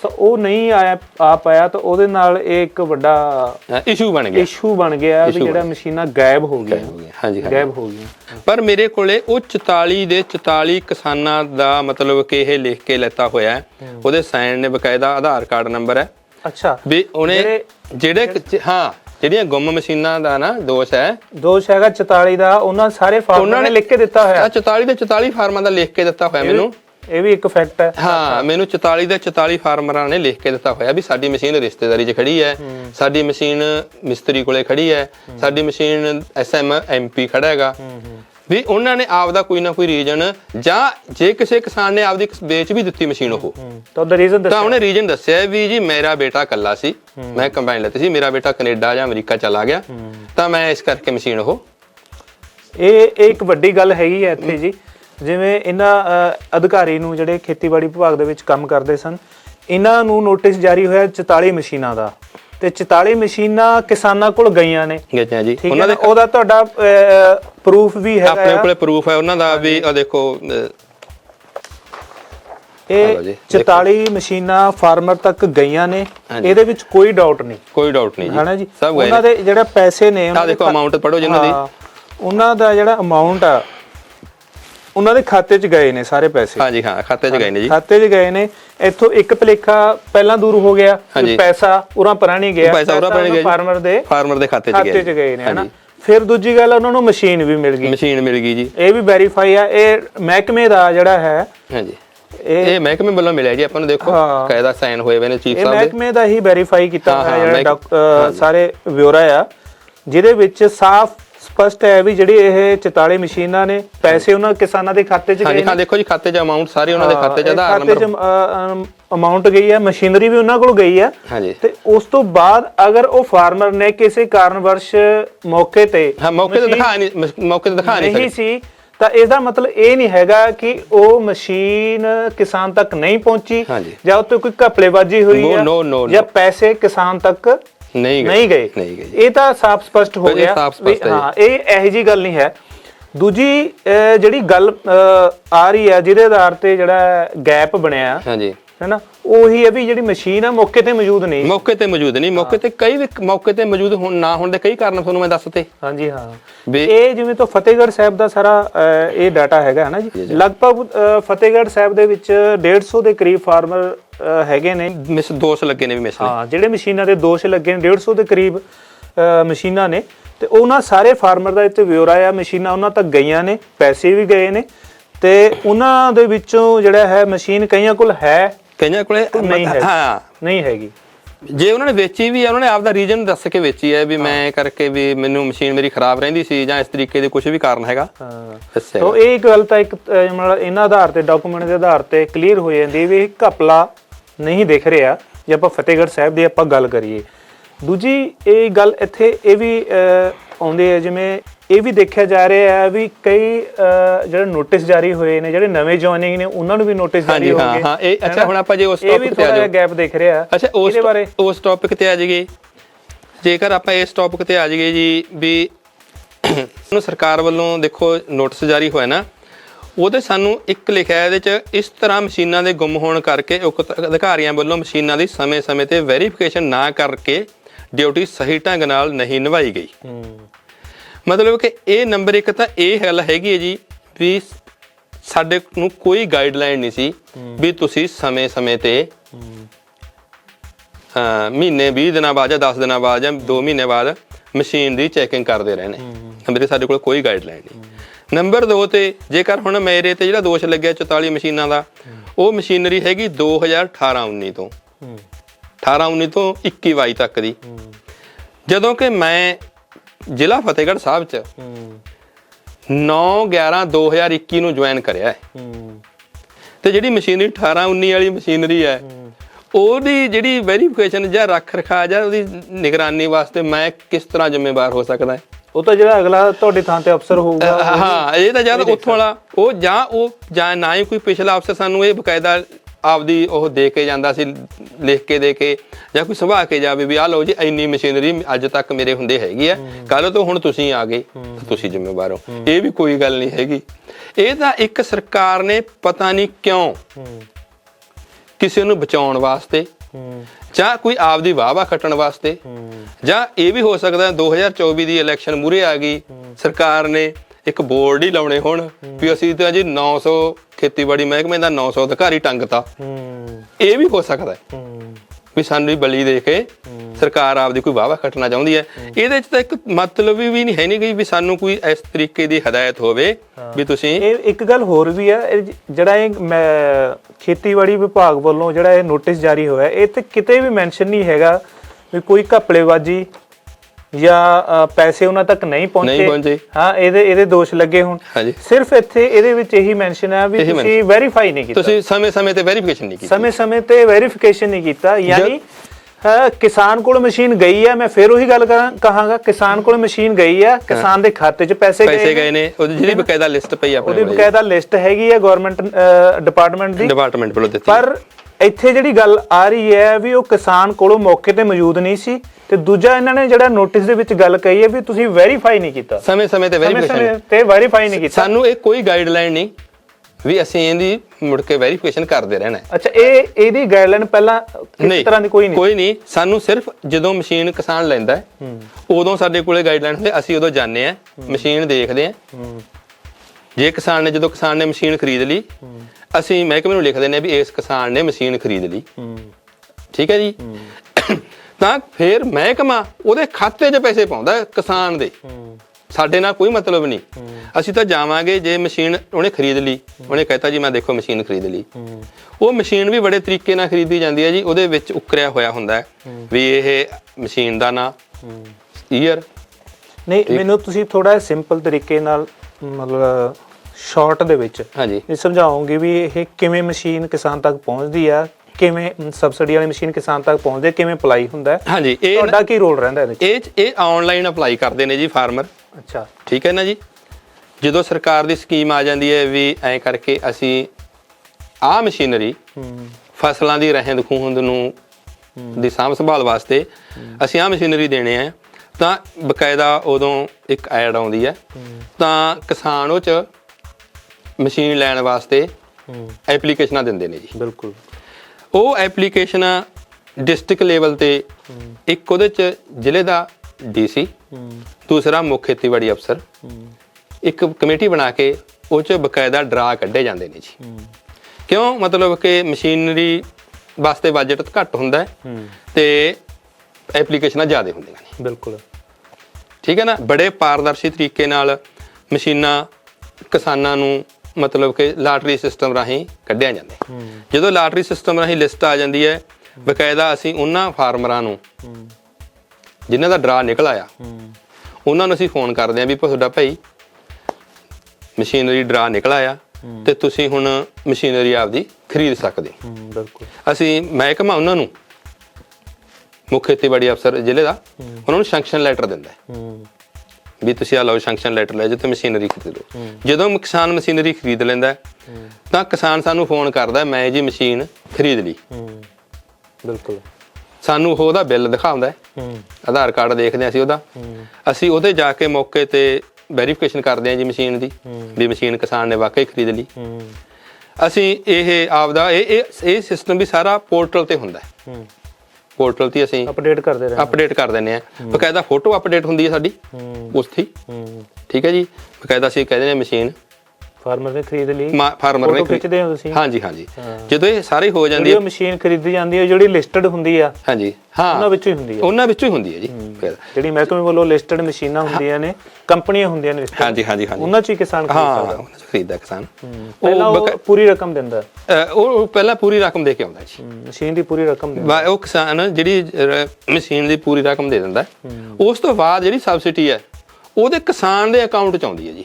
ਤਾਂ ਉਹ ਨਹੀਂ ਆਇਆ ਆ ਪਾਇਆ ਤਾਂ ਉਹਦੇ ਨਾਲ ਇਹ ਇੱਕ ਵੱਡਾ ਇਸ਼ੂ ਬਣ ਗਿਆ। ਇਸ਼ੂ ਬਣ ਗਿਆ ਵੀ ਜਿਹੜਾ ਮਸ਼ੀਨਾਂ ਗਾਇਬ ਹੋ ਗਈਆਂ। ਗਿਆ। ਹਾਂਜੀ ਗਾਇਬ ਹੋ ਗਈਆਂ। ਪਰ ਮੇਰੇ ਕੋਲੇ ਉਹ 44 ਦੇ 44 ਕਿਸਾਨਾਂ ਦਾ ਮਤਲਬ ਕਿ ਇਹ ਲਿਖ ਕੇ ਲੈਤਾ ਹੋਇਆ ਉਹਦੇ ਸਾਈਨ ਨੇ ਬਕਾਇਦਾ ਆਧਾਰ ਕਾਰਡ ਨੰਬਰ ਹੈ। ਅੱਛਾ। ਵੀ ਉਹਨੇ ਜਿਹੜੇ- ਹਾਂ। ਜਿਹੜੀਆਂ ਗੁੰਮ ਮਸ਼ੀਨਾਂ ਦਾ ਨਾ ਦੋਸ਼ ਹੈ। ਦੋਸ਼ ਹੈਗਾ 44 ਦਾ ਉਹਨਾਂ ਸਾਰੇ ਫਾਰਮਾਂ ਨੇ ਲਿਖ ਕੇ ਦਿੱਤਾ ਆ ਹੋਇਆ 44 ਦੇ 44 ਫਾਰਮਾਂ ਦਾ ਲਿਖ ਕੇ ਦਿੱਤਾ ਹੋਇਆ ਮੈਨੂੰ। ਇਹ ਵੀ ਇੱਕ ਫੈਕਟ ਹੈ। ਹਾਂ ਮੈਨੂੰ 44 ਦੇ 44 ਫਾਰਮਰਾਂ ਨੇ ਲਿਖ ਕੇ ਦਿੱਤਾ ਹੋਇਆ ਵੀ ਸਾਡੀ ਮਸ਼ੀਨ ਰਿਸ਼ਤੇਦਾਰੀ 'ਚ ਖੜੀ ਹੈ। ਸਾਡੀ ਮਸ਼ੀਨ ਮਿਸਤਰੀ ਕੋਲੇ ਖੜੀ ਹੈ। ਸਾਡੀ ਮਸ਼ੀਨ ਐਸਐਮ ਐਮਪੀ ਖੜਾ ਹੈਗਾ। ਵੀ ਉਹਨਾਂ ਨੇ ਆਪ ਦਾ ਕੋਈ ਨਾ ਕੋਈ ਰੀਜਨ ਜਾਂ ਜੇ ਕਿਸੇ ਕਿਸਾਨ ਨੇ ਆਪਦੀ ਵੇਚ ਵੀ ਦਿੱਤੀ ਮਸ਼ੀਨ ਉਹ। ਤਾਂ ਉਹਦਾ ਰੀਜ਼ਨ ਤਾਂ ਦੱਸੋ ਉਹਨੇ ਰੀਜਨ ਦੱਸਿਆ ਵੀ ਜੀ ਮੇਰਾ ਬੇਟਾ ਕੱਲਾ ਸੀ। ਮੈਂ ਕੰਬਾਈਨ ਲੈਤੀ ਸੀ ਮੇਰਾ ਬੇਟਾ ਕੈਨੇਡਾ ਜਾਂ ਅਮਰੀਕਾ ਚਲਾ ਗਿਆ। ਤਾਂ ਮੈਂ ਇਸ ਕਰਕੇ ਮਸ਼ੀਨ ਉਹ ਇਹ ਇੱਕ ਵੱਡੀ ਗੱਲ ਹੈਗੀ ਹੈ ਇੱਥੇ ਜੀ। ਜਿਵੇਂ ਇਹਨਾਂ ਅਧਿਕਾਰੀ ਨੂੰ ਜਿਹੜੇ ਖੇਤੀਬਾੜੀ ਵਿਭਾਗ ਦੇ ਵਿੱਚ ਕੰਮ ਕਰਦੇ ਸਨ ਇਹਨਾਂ ਨੂੰ ਨੋਟਿਸ ਜਾਰੀ ਹੋਇਆ 44 ਮਸ਼ੀਨਾਂ ਦਾ। ਤੇ 44 ਮਸ਼ੀਨਾਂ ਕਿਸਾਨਾਂ ਕੋਲ ਗਈਆਂ ਨੇ ਗਏ ਜੀ ਉਹਨਾਂ? ਦੇ ਉਹਦਾ ਤੁਹਾਡਾ ਪ੍ਰੂਫ ਵੀ ਹੈਗਾ ਆਪਣੇ ਆ। ਕੋਲੇ ਪ੍ਰੂਫ ਹੈ ਉਹਨਾਂ ਦਾ ਵੀ ਉਹ ਦੇਖੋ ਇਹ ਹੈਲੋ ਜੀ, 44 ਮਸ਼ੀਨਾਂ ਫਾਰਮਰ ਤੱਕ ਗਈਆਂ ਨੇ। ਇਹਦੇ ਵਿੱਚ ਕੋਈ ਡਾਊਟ ਨਹੀਂ ਕੋਈ ਡਾਊਟ ਨਹੀਂ ਜੀ ਹਨਾ ਜੀ ਉਹਨਾਂ। ਦੇ ਜਿਹੜਾ ਪੈਸੇ ਨੇ ਉਹਨਾਂ ਦੇ ਦੇਖੋ amount ਪੜ੍ਹੋ ਜਿਨ੍ਹਾਂ ਦੀ। ਉਹਨਾਂ ਦਾ ਜਿਹੜਾ ਅਮਾਉਂਟ ਆ ਉਹਨਾਂ ਦੇ ਖਾਤੇ 'ਚ ਗਏ ਨੇ ਸਾਰੇ ਪੈਸੇ ਹਾਂਜੀ ਹਾਂ ਖਾਤੇ 'ਚ ਗਏ ਨੇ ਜੀ ਖਾਤੇ 'ਚ ਗਏ ਨੇ ਇੱਥੋਂ ਇੱਕ ਭਲੇਖਾ ਪਹਿਲਾਂ ਦੂਰ ਹੋ ਗਿਆ ਹਾਂਜੀ। ਪੈਸਾ ਉਰਾਂ ਪਰਾਂ ਨਹੀਂ ਗਿਆ ਪੈਸਾ ਉਰਾਂ ਪਰਾਂ ਨਹੀਂ ਗਿਆ। ਫਾਰਮਰ ਦੇ ਫਾਰਮਰ ਦੇ ਖਾਤੇ 'ਚ ਖਾਤੇ ਗਿਆ 'ਚ ਗਏ ਨੇ ਹਨਾ। ਫਿਰ ਦੂਜੀ ਗੱਲ ਉਹਨਾਂ ਨੂੰ ਮਸ਼ੀਨ ਵੀ ਮਿਲ ਗਈ ਮਸ਼ੀਨ ਮਿਲ ਗਈ ਜੀ ਇਹ ਵੀ ਵੈਰੀਫਾਈ ਆ ਇਹ ਮਹਿਕਮੇ ਦਾ ਜਿਹੜਾ ਹੈ ਹਾਂਜੀ ਇਹ ਇਹ ਮਹਿਕਮੇ ਵੱਲੋਂ ਮਿਲਿਆ ਜੀ ਆਪਾਂ ਨੂੰ ਦੇਖੋ। ਕਾਇਦਾ ਸਾਈਨ ਹੋਏ ਹੋਏ ਨੇ ਚੀਫ ਇਹ ਸਾਹਿਬ ਦੇ ਮਹਿਕਮੇ ਦਾ ਹੀ ਵੈਰੀਫਾਈ ਕੀਤਾ ਹੋਇਆ ਹਾਂ, ਜਿਹੜਾ ਸਾਰੇ ਵਿਉਰਾ ਆ ਜਿਹਦੇ ਵਿੱਚ ਸਾਫ਼ ਸਪਸ਼ਟ ਹੈ ਵੀ ਜਿਹੜੀ ਇਹ 44 ਮਸ਼ੀਨਾਂ ਨੇ ਪੈਸੇ ਉਹਨਾਂ ਕਿਸਾਨਾਂ ਦੇ ਖਾਤੇ 'ਚ ਹਾਂਜੀ ਗਏ ਹਾਂ ਨੇ ਦੇਖੋ ਜੀ ਖਾਤੇ 'ਚ ਅਮਾਉਂਟ ਸਾਰੇ ਉਹਨਾਂ ਦੇ ਖਾਤੇ 'ਚ ਆਧਾਰ ਖਾਤੇ 'ਚ ਨੰਬਰ ਅਮਾਉਂਟ ਗਈ ਹੈ ਮਸ਼ੀਨਰੀ ਵੀ ਉਹਨਾਂ ਕੋਲ ਗਈ ਹਾਂਜੀ ਤੇ ਉਸ ਤੋਂ ਬਾਅਦ ਅਗਰ ਉਹ ਫਾਰਮਰ ਨੇ ਕਿਸੇ ਕਾਰਨਵਰਸ਼ ਮੌਕੇ ਤੇ ਹਾਂ ਮੌਕੇ ਤੇ ਦਿਖਾ ਨਹੀਂ ਮੌਕੇ ਤੇ ਦਿਖਾ ਨਹੀਂ ਸੀ ਤਾਂ ਇਹਦਾ ਮਤਲਬ ਇਹ ਨਹੀਂ ਹੈਗਾ ਕਿ ਉਹ ਮਸ਼ੀਨ ਕਿਸਾਨ ਤੱਕ ਨਹੀਂ ਪਹੁੰਚੀ ਹਾਂਜੀ। ਜਾਂ ਉੱਤੇ ਕੋਈ ਘਪਲੇਬਾਜ਼ੀ ਹੋਈ no. ਜਾਂ ਪੈਸੇ ਕਿਸਾਨ ਤੱਕ ਨਹੀਂ ਗਏ। ਨਹੀਂ ਗਏ। ਨਹੀਂ ਗਏ ਜੀ। ਇਹ ਤਾਂ ਸਾਫ਼ ਸਪਸ਼ਟ ਹੋ ਗਿਆ ਹੈ ਇਹ ਇਹੋ ਜੀ ਗੱਲ ਨਹੀਂ ਹੈ। ਦੂਜੀ ਜਿਹੜੀ ਗੱਲ ਆ ਰਹੀ ਹੈ ਜਿਹਦੇ ਆਧਾਰ ਤੇ ਜਿਹੜਾ ਗੈਪ ਬਣਿਆ ਹਾਂਜੀ। ਹੈਨਾ ਉਹੀ ਹੈ ਵੀ ਜਿਹੜੀ ਮਸ਼ੀਨ ਆ ਮੌਕੇ ਤੇ ਮੌਜੂਦ ਨਹੀਂ। ਮੌਕੇ ਤੇ ਮੌਜੂਦ ਨਹੀਂ। ਮੌਕੇ ਤੇ ਕਈ ਵੀ ਮੌਕੇ ਤੇ ਮੌਜੂਦ ਹੋਣ ਨਾ ਹੋਣ ਦੇ ਕਈ ਕਾਰਨ ਤੁਹਾਨੂੰ ਮੈਂ ਦੱਸਤੇ ਹਾਂਜੀ ਹਾਂ। ਵੀ ਇਹ ਜਿਵੇਂ ਤੋਂ ਫਤਿਹਗੜ੍ਹ ਸਾਹਿਬ ਦਾ ਸਾਰਾ ਇਹ ਡਾਟਾ ਹੈਗਾ ਹੈ ਨਾ ਜੀ? ਲਗਭਗ ਅਹ, ਫਤਿਹਗੜ੍ਹ ਸਾਹਿਬ ਦੇ ਵਿੱਚ 150 ਦੇ ਕਰੀਬ ਫਾਰਮਰ ਹੈਗੇ ਨੇ। ਮਿਸ ਦੋਸ਼ ਲੱਗੇ ਨੇ ਵੀ ਮਿਸ ਨੇ। ਹਾਂ ਜਿਹੜੇ ਮਸ਼ੀਨਾਂ ਦੇ ਦੋਸ਼ ਲੱਗੇ ਨੇ 150 ਦੇ ਕਰੀਬ ਮਸ਼ੀਨਾਂ ਨੇ। ਤੇ ਉਹਨਾਂ ਸਾਰੇ ਫਾਰਮਰ ਦਾ ਇੱਥੇ ਵਿਉਰਾ ਆ ਮਸ਼ੀਨਾਂ ਉਹਨਾਂ ਤੱਕ ਗਈਆਂ ਨੇ ਪੈਸੇ ਵੀ ਗਏ ਨੇ। ਤੇ ਉਹਨਾਂ ਦੇ ਵਿੱਚੋਂ ਜਿਹੜਾ ਹੈ ਮਸ਼ੀਨ ਕਈਆਂ ਕੋਲ ਹੈ ਕਈਆਂ ਕੋਲੇ ਨਹੀਂ ਹੈ। ਹਾਂ। ਨਹੀਂ ਹੈਗੀ। ਜੇ ਉਹਨਾਂ ਨੇ ਵੇਚੀ ਵੀ ਆ ਉਹਨਾਂ ਨੇ ਆਪਦਾ ਰੀਜਨ ਦੱਸ ਕੇ ਵੇਚੀ ਹੈ ਵੀ ਮੈਂ ਕਰਕੇ ਵੀ ਮੈਨੂੰ ਮਸ਼ੀਨ ਮੇਰੀ ਖਰਾਬ ਰਹਿੰਦੀ ਸੀ ਜਾਂ ਇਸ ਤਰੀਕੇ ਦੇ ਕੁਝ ਵੀ ਕਾਰਨ ਹੈਗਾ। ਹਾਂ। ਤੋ ਇਹ ਗੱਲ ਤਾਂ ਇੱਕ ਮਤਲਬ ਇਹਨਾਂ ਆਧਾਰ ਤੇ ਡਾਕੂਮੈਂਟ ਦੇ ਆਧਾਰ ਤੇ ਕਲੀਅਰ ਹੋ ਜਾਂਦੀ ਵੀ ਇਹ ਘਪਲਾ ਨਹੀਂ ਦਿਖ ਰਿਹਾ। ਜੇ ਆਪਾਂ ਫਤਿਹਗੜ੍ਹ ਸਾਹਿਬ ਦੀ ਆਪਾਂ ਗੱਲ ਕਰੀਏ। ਦੂਜੀ ਇਹ ਗੱਲ ਇੱਥੇ ਇਹ ਵੀ ਆਉਂਦੇ ਆ ਜਿਵੇਂ ਇਹ ਵੀ ਦੇਖਿਆ ਜਾ ਰਿਹਾ ਹੈ ਵੀ ਕਈ ਜਿਹੜੇ ਨੋਟਿਸ ਜਾਰੀ ਹੋਏ ਨੇ ਜਿਹੜੇ ਨਵੇਂ ਜੁਆਇਨਿੰਗ ਨੇ ਉਹਨਾਂ ਨੂੰ ਵੀ ਨੋਟਿਸ ਜਾਰੀ ਹਾਂਜੀ, ਹੋ ਹਾਂ, ਇਹ- ਅੱਛਾ? ਹੁਣ ਆਪਾਂ ਜੇ ਉਸ topic ਤੇ ਆ ਜਾਓ। ਗੈਪ ਦਿਖ ਰਿਹਾ ਅੱਛਾ ਉਸ ਬਾਰੇ ਉਸ ਟੌਪਿਕ ਤੇ ਆ ਜਾਈਏ ਜੇਕਰ ਆਪਾਂ ਇਸ ਟੌਪਿਕ ਤੇ ਆ ਜਾਈਏ ਜੀ ਵੀ ਨੂੰ ਸਰਕਾਰ ਵੱਲੋਂ ਦੇਖੋ ਨੋਟਿਸ ਜਾਰੀ ਹੋਇਆ ਨਾ ਉਹਦੇ ਸਾਨੂੰ ਇੱਕ ਲਿਖਿਆ ਇਹਦੇ ਚ ਇਸ ਤਰ੍ਹਾਂ ਮਸ਼ੀਨਾਂ ਦੇ ਗੁੰਮ ਹੋਣ ਕਰਕੇ ਉਕਤ ਅਧਿਕਾਰੀਆਂ ਵੱਲੋਂ ਮਸ਼ੀਨਾਂ ਦੀ ਸਮੇਂ-ਸਮੇਂ ਤੇ ਵੈਰੀਫਿਕੇਸ਼ਨ ਨਾ ਕਰਕੇ ਡਿਊਟੀ ਸਹੀ ਢੰਗ ਨਾਲ ਨਹੀਂ ਨਿਭਾਈ ਗਈ। ਮਤਲਬ ਕਿ ਇਹ ਨੰਬਰ ਇੱਕ ਤਾਂ ਇਹ ਗੱਲ ਹੈਗੀ ਹੈ ਜੀ ਵੀ ਸਾਡੇ ਨੂੰ ਕੋਈ ਗਾਈਡਲਾਈਨ ਨਹੀਂ ਸੀ ਵੀ ਤੁਸੀਂ ਸਮੇਂ-ਸਮੇਂ ਤੇ ਮਹੀਨੇ 20 ਦਿਨਾਂ ਬਾਅਦ ਜਾਂ 10 ਦਿਨਾਂ ਬਾਅਦ ਜਾਂ 2 ਮਹੀਨੇ ਬਾਅਦ ਮਸ਼ੀਨ ਦੀ ਚੈਕਿੰਗ ਕਰਦੇ ਰਹਿਣੇ ਨੰਬਰ ਸਾਡੇ ਕੋਲ ਕੋਈ ਗਾਈਡਲਾਈਨ ਨਹੀਂ। ਨੰਬਰ 2 ਤੇ ਜੇਕਰ ਹੁਣ ਮੇਰੇ ਤੇ ਜਿਹੜਾ ਦੋਸ਼ ਲੱਗਿਆ 44 ਮਸ਼ੀਨਾਂ ਦਾ, ਉਹ ਮਸ਼ੀਨਰੀ ਹੈਗੀ 2018 19 ਤੋਂ। 18 19 ਤੋਂ 21 22 ਤੱਕ ਦੀ। ਜਦੋਂ ਕਿ ਮੈਂ ਜ਼ਿਲ੍ਹਾ ਫਤਿਹਗੜ੍ਹ ਸਾਹਿਬ ਚ ਹੂੰ। 9 11 2021 ਨੂੰ ਜੁਆਇਨ ਕਰਿਆ ਹੈ। ਤੇ ਜਿਹੜੀ ਮਸ਼ੀਨਰੀ 18 19 ਵਾਲੀ ਮਸ਼ੀਨਰੀ ਹੈ ਉਹਦੀ ਜਿਹੜੀ ਵੈਰੀਫਿਕੇਸ਼ਨ ਜਾਂ ਰੱਖ ਰਖਾ ਜਾਂ ਉਹਦੀ ਨਿਗਰਾਨੀ ਵਾਸਤੇ ਮੈਂ ਕਿਸ ਤਰ੍ਹਾਂ ਜ਼ਿੰਮੇਵਾਰ ਹੋ ਸਕਦਾ ਹੈ? ਉਹ ਤਾਂ ਜਿਹੜਾ ਅਗਲਾ ਤੁਹਾਡੇ ਥਾਂ ਤੇ ਅਫਸਰ ਹੋਊਗਾ ਹਾਂ ਇਹ ਤਾਂ ਜਦ ਉੱਥੋਂ ਵਾਲਾ ਉਹ ਜਾਂ ਉਹ ਜਾਂ ਨਾ ਹੀ ਕੋਈ ਪਿਛਲਾ ਅਫਸਰ ਸਾਨੂੰ ਇਹ ਬਕਾਇਦਾ ਆਪਦੀ ਉਹ ਦੇ ਕੇ ਜਾਂਦਾ ਸੀ ਲਿਖ ਕੇ ਦੇ ਕੇ ਜਾਂ ਕੋਈ ਸੁਭਾ ਕੇ ਜਾਵੇ ਵੀ ਆ ਲਓ ਜੀ ਇੰਨੀ ਮਸ਼ੀਨਰੀ ਅੱਜ ਤੱਕ ਮੇਰੇ ਹੁੰਦੇ ਹੈਗੀ ਆ। ਕੱਲ ਤੋਂ ਹੁਣ ਤੁਸੀਂ ਆ ਗਏ ਤੁਸੀਂ ਜ਼ਿੰਮੇਵਾਰ ਹੋ। ਇਹ ਵੀ ਕੋਈ ਗੱਲ ਨਹੀਂ ਹੈਗੀ। ਇਹ ਤਾਂ ਇੱਕ ਸਰਕਾਰ ਨੇ ਪਤਾ ਨਹੀਂ ਕਿਉਂ ਕਿਸੇ ਨੂੰ ਬਚਾਉਣ ਵਾਸਤੇ ਜਾਂ ਕੋਈ ਆਪਦੀ ਵਾਹਵਾ ਖੱਟਣ ਵਾਸਤੇ ਜਾਂ ਇਹ ਵੀ ਹੋ ਸਕਦਾ ਹੈ 2024 ਦੀ ਇਲੈਕਸ਼ਨ ਮੂਰੇ ਆ ਗਈ। ਸਰਕਾਰ ਨੇ ਇੱਕ ਬੋਰਡ ਹੀ ਲਾਉਣੇ ਹੁਣ ਵੀ ਅਸੀਂ ਤਾਂ ਜੀ 900 ਖੇਤੀਬਾੜੀ ਮਹਿਕਮੇ ਦਾ 900 ਅਧਿਕਾਰੀ ਟੰਗਤਾ ਹੂੰ। ਇਹ ਵੀ ਹੋ ਸਕਦਾ ਹੈ ਹੂੰ। ਵੀ ਸਾਨੂੰ ਵੀ ਬਲੀ ਦੇ ਕੇ ਸਰਕਾਰ ਆਪਦੀ ਕੋਈ ਵਾਹਵਾ ਖੱਟਣਾ ਚਾਹੁੰਦੀ ਹੈ। ਇਹਦੇ ਚ ਤਾਂ ਇੱਕ ਮਤਲਬ ਵੀ ਨਹੀਂ ਹੈ ਨਹੀਂ ਗਈ ਵੀ ਸਾਨੂੰ ਕੋਈ ਇਸ ਤਰੀਕੇ ਦੀ ਹਦਾਇਤ ਹੋਵੇ ਵੀ ਤੁਸੀਂ ਇਹ ਇੱਕ ਗੱਲ ਹੋਰ ਵੀ ਜ- ਜਿਹੜਾ ਇਹ ਮੈਂ- ਖੇਤੀਬਾੜੀ ਵਿਭਾਗ ਵੱਲੋਂ ਜਿਹੜਾ ਇਹ ਨੋਟਿਸ ਜਾਰੀ ਹੋਇਆ ਇਹ ਤੇ ਕਿਤੇ ਵੀ ਮੈਂਸ਼ਨ ਨਹੀਂ ਹੈਗਾ ਵੀ ਕੋਈ ਘਪਲੇਬਾਜ਼ੀ ਜਾਂ ਅ, ਪੈਸੇ ਉਹਨਾਂ ਤੱਕ ਨਹੀਂ ਪਹੁੰਚੇ। ਨਹੀਂ ਪਹੁੰਚੇ। ਹਾਂ ਇਹਦੇ ਇਹਦੇ ਦੋਸ਼ ਲੱਗੇ ਹੁਣ। ਹਾਂਜੀ। ਸਿਰਫ ਇੱਥੇ ਇਹਦੇ ਵਿੱਚ ਇਹੀ ਮੈਂਸ਼ਨ ਹੈ ਵੀ ਇਹੀ ਤੁਸੀਂ ਵੈਰੀਫਾਈ ਨਹੀਂ ਕੀਤਾ। ਤੁਸੀਂ ਸਮੇਂ-ਸਮੇਂ ਤੇ ਵੈਰੀਫਿਕੇਸ਼ਨ ਨਹੀਂ ਕੀਤੀ। ਸਮੇਂ-ਸਮੇਂ ਤੇ ਵੈਰੀਫਿਕੇਸ਼ਨ ਨਹੀਂ ਕੀਤਾ। ਯਾਨੀ ਅ, ਕਿਸਾਨ ਕੋਲ ਮਸ਼ੀਨ ਗਈ ਹੈ ਮੈਂ ਫਿਰ ਉਹੀ ਗੱਲ ਕਰਾਂ ਕਹਾਂਗਾ ਕਿਸਾਨ ਕੋਲ ਮਸ਼ੀਨ ਗਈ ਹੈ। ਕਿਸਾਨ ਦੇ ਖਾਤੇ 'ਚ ਪੈਸੇ ਪੈਸੇ ਗਏ ਗਏ ਨੇ। ਉਹਦੀ ਜਿਹੜੀ ਬਕਾਇਦਾ ਲਿਸਟ ਪਈ ਉਹਦੀ ਆਪਣੇ ਕੋਲ ਬਕਾਇਦਾ ਲਿਸਟ ਹੈਗੀ ਹੈ ਗਵਰਨਮੈਂਟ ਡਿਪਾਰਟਮੈਂਟ ਦੀ। ਡਿਪਾਰਟਮੈਂਟ ਵੱਲੋਂ ਦਿੱਤੀ। ਪਰ ਇੱਥੇ ਜਿਹੜੀ ਗੱਲ ਆ ਰਹੀ ਹੈ ਵੀ ਉਹ ਕਿਸਾਨ ਕੋਲੋਂ ਮੌਕੇ ਤੇ ਮੌਜੂਦ ਨਹੀਂ ਸੀ ਤੇ ਦੂਜਾ ਇਹਨਾਂ ਨੇ ਜਿਹੜਾ ਨੋਟਿਸ ਦੇ ਵਿੱਚ ਗੱਲ ਕਹੀ ਹੈ ਵੀ ਤੁਸੀਂ ਵੈਰੀਫਾਈ ਨਹੀਂ ਕੀਤਾ। ਸਮੇਂ-ਸਮੇਂ ਤੇ ਵੈਰੀਫਿਕੇਸ਼ਨ ਤੇ ਵੈਰੀਫਾਈ ਨਹੀਂ ਕੀਤਾ। ਸਾਨੂੰ ਇਹ ਕੋਈ ਗਾਈਡਲਾਈਨ ਨਹੀਂ ਵੀ ਅਸੀਂ ਇਹਦੀ ਮੁੜ ਕੇ ਵੈਰੀਫਿਕੇਸ਼ਨ ਕਰਦੇ ਰਹਿਣਾ ਹੈ। ਅੱਛਾ ਇਹ ਇਹਦੀ ਗਾਈਡਲਾਈਨ ਪਹਿਲਾਂ ਕਿਸੇ ਤਰ੍ਹਾਂ ਦੀ ਕੋਈ ਨਹੀਂ। ਕੋਈ ਨਹੀਂ। ਸਾਨੂੰ ਸਿਰਫ ਜਦੋਂ ਮਸ਼ੀਨ ਕਿਸਾਨ ਲੈਂਦਾ ਹੈ ਉਦੋਂ ਸਾਡੇ ਕੋਲੇ ਗਾਈਡਲਾਈਨ ਹੁੰਦੀ ਅਸੀਂ ਉਦੋਂ ਜਾਂਦੇ ਆ ਮਸ਼ੀਨ ਦੇਖਦੇ ਆ ਹੂੰ। ਜੇ ਕਿਸਾਨ ਨੇ ਜਦੋਂ ਕਿਸਾਨ ਨੇ ਮਸ਼ੀਨ ਖਰੀਦ ਲਈ ਅਸੀਂ ਮਹਿਕਮੇ ਨੂੰ ਲਿਖ ਹਾਂ ਵੀ ਇਸ ਕਿਸਾਨ ਨੇ ਮਸ਼ੀਨ ਖਰੀਦ ਲਈ। ਠੀਕ ਹੈ ਜੀ? ਤਾਂ ਫਿਰ ਮਹਿਕਮਾ ਉਹਦੇ ਖਾਤੇ 'ਚ ਪੈਸੇ ਪਾਉਂਦਾ ਕਿਸਾਨ ਦੇ। ਸਾਡੇ ਨਾਲ ਕੋਈ ਮਤਲਬ ਨਹੀਂ। ਅਸੀਂ ਤਾਂ ਜਾਵਾਂਗੇ ਜੇ ਮਸ਼ੀਨ ਉਹਨੇ ਖਰੀਦ ਲਈ। ਉਹਨੇ ਕਹਿਤਾ ਜੀ ਮੈਂ ਦੇਖੋ ਮਸ਼ੀਨ ਖਰੀਦ ਲਈ। ਉਹ ਮਸ਼ੀਨ ਵੀ ਬੜੇ ਤਰੀਕੇ ਨਾਲ ਖਰੀਦੀ ਜਾਂਦੀ ਹੈ ਜੀ। ਉਹਦੇ ਵਿੱਚ ਉਕਰਿਆ ਹੋਇਆ ਹੁੰਦਾ ਵੀ ਇਹ ਮਸ਼ੀਨ ਦਾ ਨਾਂ ਈਅਰ। ਨਹੀਂ ਮੈਨੂੰ ਤੁਸੀਂ ਥੋੜਾ ਸਿੰਪਲ ਤਰੀਕੇ ਨਾਲ ਮਤਲਬ ਸ਼ਾਰਟ ਦੇ ਵਿੱਚ। ਹਾਂਜੀ। ਇਹ ਸਮਝਾਓਗੇ ਵੀ ਇਹ ਕਿਵੇਂ ਮਸ਼ੀਨ ਕਿਸਾਨ ਤੱਕ ਪਹੁੰਚਦੀ ਆ ਕਿਵੇਂ ਸਬਸਿਡੀ ਵਾਲੀ ਮਸ਼ੀਨ ਕਿਸਾਨ ਤੱਕ ਪਹੁੰਚਦੀ ਕਿਵੇਂ ਅਪਲਾਈ ਹੁੰਦਾ ਹੈ। ਹਾਂਜੀ ਇਹ ਤੁਹਾਡਾ ਕੀ ਰੋਲ ਰਹਿੰਦਾ ਇਹਦੇ 'ਚ ਇਹ ਇਹ ਆਨਲਾਈਨ ਅਪਲਾਈ ਕਰਦੇ ਨੇ ਜੀ ਫਾਰਮਰ ਅੱਛਾ। ਠੀਕ ਹੈ ਨਾ ਜੀ? ਜਦੋਂ ਸਰਕਾਰ ਦੀ ਸਕੀਮ ਆ ਜਾਂਦੀ ਹੈ ਵੀ ਐਂ ਕਰਕੇ ਅਸੀਂ ਆਹ ਮਸ਼ੀਨਰੀ ਫਸਲਾਂ ਦੀ ਰਹਿੰਦ ਖੂੰਹਦ ਨੂੰ ਦੀ ਸਾਂਭ ਸੰਭਾਲ ਵਾਸਤੇ ਅਸੀਂ ਆਹ ਮਸ਼ੀਨਰੀ ਦੇਣੇ ਆ ਤਾਂ ਬਕਾਇਦਾ ਉਦੋਂ ਇੱਕ ਐਡ ਆਉਂਦੀ ਹੈ। ਤਾਂ ਕਿਸਾਨ ਉਹ ਚ ਮਸ਼ੀਨ ਲੈਣ ਵਾਸਤੇ ਐਪਲੀਕੇਸ਼ਨਾਂ ਦਿੰਦੇ ਨੇ ਜੀ। ਬਿਲਕੁਲ। ਉਹ ਐਪਲੀਕੇਸ਼ਨ ਡਿਸਟ੍ਰਿਕਟ ਲੈਵਲ ਤੇ ਇੱਕ ਉਹਦੇ ਚ ਜ਼ਿਲ੍ਹੇ ਦਾ ਡੀਸੀ ਦੂਸਰਾ ਮੁੱਖ ਖੇਤੀਬਾੜੀ ਅਫਸਰ ਇੱਕ ਕਮੇਟੀ ਬਣਾ ਕੇ ਉਹ ਚ ਬਕਾਇਦਾ ਡਰਾ ਕੱਢੇ ਜਾਂਦੇ ਨੇ ਜੀ। ਕਿਉਂ? ਮਤਲਬ ਕਿ ਮਸ਼ੀਨਰੀ ਵਾਸਤੇ ਬਜਟ ਘੱਟ ਹੁੰਦਾ ਹੂੰ। ਤੇ ਐਪਲੀਕੇਸ਼ਨਾਂ ਜ਼ਿਆਦਾ ਹੁੰਦੀਆਂ ਨੇ। ਬਿਲਕੁਲ। ਠੀਕ ਹੈ ਨਾ? ਬੜੇ ਪਾਰਦਰਸ਼ੀ ਤਰੀਕੇ ਨਾਲ ਮਸ਼ੀਨਾਂ ਕਿਸਾਨਾਂ ਨੂੰ ਮਤਲਬ ਕਿ ਲਾਟਰੀ ਸਿਸਟਮ ਰਾਹੀਂ ਕੱਢਿਆ ਜਾਂਦਾ ਜਦੋਂ ਲਾਟਰੀ ਸਿਸਟਮ ਰਾਹੀਂ ਲਿਸਟ ਆ ਜਾਂਦੀ ਹੈ ਬਕਾਇਦਾ ਅਸੀਂ ਉਹਨਾਂ ਫਾਰਮਰਾਂ ਨੂੰ ਜਿਨ੍ਹਾਂ ਦਾ ਡਰਾ ਨਿਕਲ ਆਇਆ ਉਹਨਾਂ ਨੂੰ ਅਸੀਂ ਫੋਨ ਕਰਦੇ ਹਾਂ ਵੀ ਤੁਹਾਡਾ ਭਾਈ ਮਸ਼ੀਨਰੀ ਡਰਾ ਨਿਕਲ ਆਇਆ ਤੇ ਤੁਸੀਂ ਹੁਣ ਮਸ਼ੀਨਰੀ ਆਪਦੀ ਖਰੀਦ ਸਕਦੇ ਬਿਲਕੁਲ। ਅਸੀਂ ਮਹਿਕਮਾ ਉਹਨਾਂ ਨੂੰ ਮੁੱਖ ਖੇਤੀਬਾੜੀ ਅਫਸਰ ਜ਼ਿਲ੍ਹੇ ਦਾ ਉਹਨਾਂ ਨੂੰ ਸੈਂਕਸ਼ਨ ਲੈਟਰ ਦਿੰਦਾ ਹੂੰ। ਵੀ ਤੁਸੀਂ ਆ ਲਓ ਸੈਂਕਸ਼ਨ ਲੈਟਰ ਲੈ ਜਾਓ ਤੇ ਮਸ਼ੀਨਰੀ ਖਰੀਦ ਲਓ। ਜਦੋਂ ਕਿਸਾਨ ਮਸ਼ੀਨਰੀ ਖਰੀਦ ਲੈਂਦਾ ਤਾਂ ਕਿਸਾਨ ਸਾਨੂੰ ਫੋਨ ਕਰਦਾ ਮੈਂ ਜੀ ਮਸ਼ੀਨ ਖਰੀਦ ਲਈ। ਬਿਲਕੁਲ। ਸਾਨੂੰ ਉਹ ਉਹਦਾ ਬਿੱਲ ਦਿਖਾਉਂਦਾ ਹੈ, ਆਧਾਰ ਕਾਰਡ ਦੇਖਦੇ ਹਾਂ ਅਸੀਂ ਉਹਦਾ। ਅਸੀਂ ਉਹਦੇ ਜਾ ਕੇ ਮੌਕੇ ਤੇ ਵੈਰੀਫਿਕੇਸ਼ਨ ਕਰਦੇ ਹਾਂ ਜੀ ਮਸ਼ੀਨ ਦੀ ਵੀ ਮਸ਼ੀਨ ਕਿਸਾਨ ਨੇ ਵਾਕਈ ਖਰੀਦ ਲਈ। ਅਸੀਂ ਇਹ ਆਪਦਾ ਇਹ ਇਹ ਸਿਸਟਮ ਵੀ ਸਾਰਾ ਪੋਰਟਲ ਤੇ ਹੁੰਦਾ ਹੂੰ। ਪੋਰਟਲ ਤੇ ਅਸੀਂ ਅਪਡੇਟ ਕਰਦੇ ਰਹਿਣਾ ਅਪਡੇਟ ਕਰ ਦਿੰਦੇ ਆ ਬਕਾਇਦਾ ਫੋਟੋ ਅਪਡੇਟ ਹੁੰਦੀ ਹੈ ਸਾਡੀ ਉਸ ਹੂੰ। ਠੀਕ ਹੈ ਜੀ? ਬਕਾਇਦਾ ਅਸੀਂ ਕਹਿੰਦੇ ਨੇ ਮਸ਼ੀਨ ਫਾਰਮਰ ਨੇ ਖਰੀਦ ਲਈ? ਫਾਰਮਰ ਨੇ ਖਿੱਚਦੇ ਹੋ ਤੁਸੀਂ? ਹਾਂਜੀ ਹਾਂਜੀ। ਜਦੋਂ ਇਹ ਸਾਰੀ ਹੋ ਜਾਂਦੀ ਜਿਹੜੀ ਹੈ ਉਹ ਮਸ਼ੀਨ ਖਰੀਦੀ ਜਾਂਦੀ ਹੈ ਜਿਹੜੀ ਲਿਸਟਡ ਹੁੰਦੀ ਆ ਹਾਂਜੀ ਹਾਂ। ਉਹਨਾਂ ਵਿੱਚੋਂ ਹੀ ਹੁੰਦੀ ਹੈ ਉਹਨਾਂ ਵਿੱਚੋਂ ਹੀ ਹੁੰਦੀ ਹੈ ਜੀ। ਫਿਰ ਜਿਹੜੀ ਮਹਿਕਮੇ ਵੱਲੋਂ ਲਿਸਟਡ ਮਸ਼ੀਨਾਂ ਹੁੰਦੀਆਂ ਨੇ ਕੰਪਨੀਆਂ ਹੁੰਦੀਆਂ ਨੇ listed, ਹਾਂਜੀ ਹਾਂਜੀ ਹਾਂਜੀ। ਉਹਨਾਂ ਚ ਹੀ ਕਿਸਾਨ ਖਰੀਦ ਹਾਂ ਸਕਦਾ। ਉਹਨਾਂ ਚ ਖਰੀਦਦਾ ਕਿਸਾਨ। ਪਹਿਲਾਂ ਉਹ ਪੂਰੀ ਰਕਮ ਦਿੰਦਾ। ਅ, ਉਹ ਉਹ ਪਹਿਲਾਂ ਪੂਰੀ ਰਕਮ ਦੇ ਕੇ ਆਉਂਦਾ ਜੀ। ਮਸ਼ੀਨ ਦੀ ਪੂਰੀ ਰਕਮ ਦਿੰਦਾ। ਵਾ- ਉਹ ਕਿਸਾਨ ਜਿਹੜੀ ਮਸ਼ੀਨ ਦੀ ਪੂਰੀ ਰਕਮ ਦੇ ਦਿੰਦਾ। ਹੈ। ਉਸ ਤੋਂ ਬਾਅਦ ਜਿਹੜੀ ਸਬਸਿਡੀ ਹੈ ਉਹਦੇ ਕਿਸਾਨ ਦੇ ਅਕਾਊਂਟ ਚ ਆਉਂਦੀ ਹੈ ਜੀ।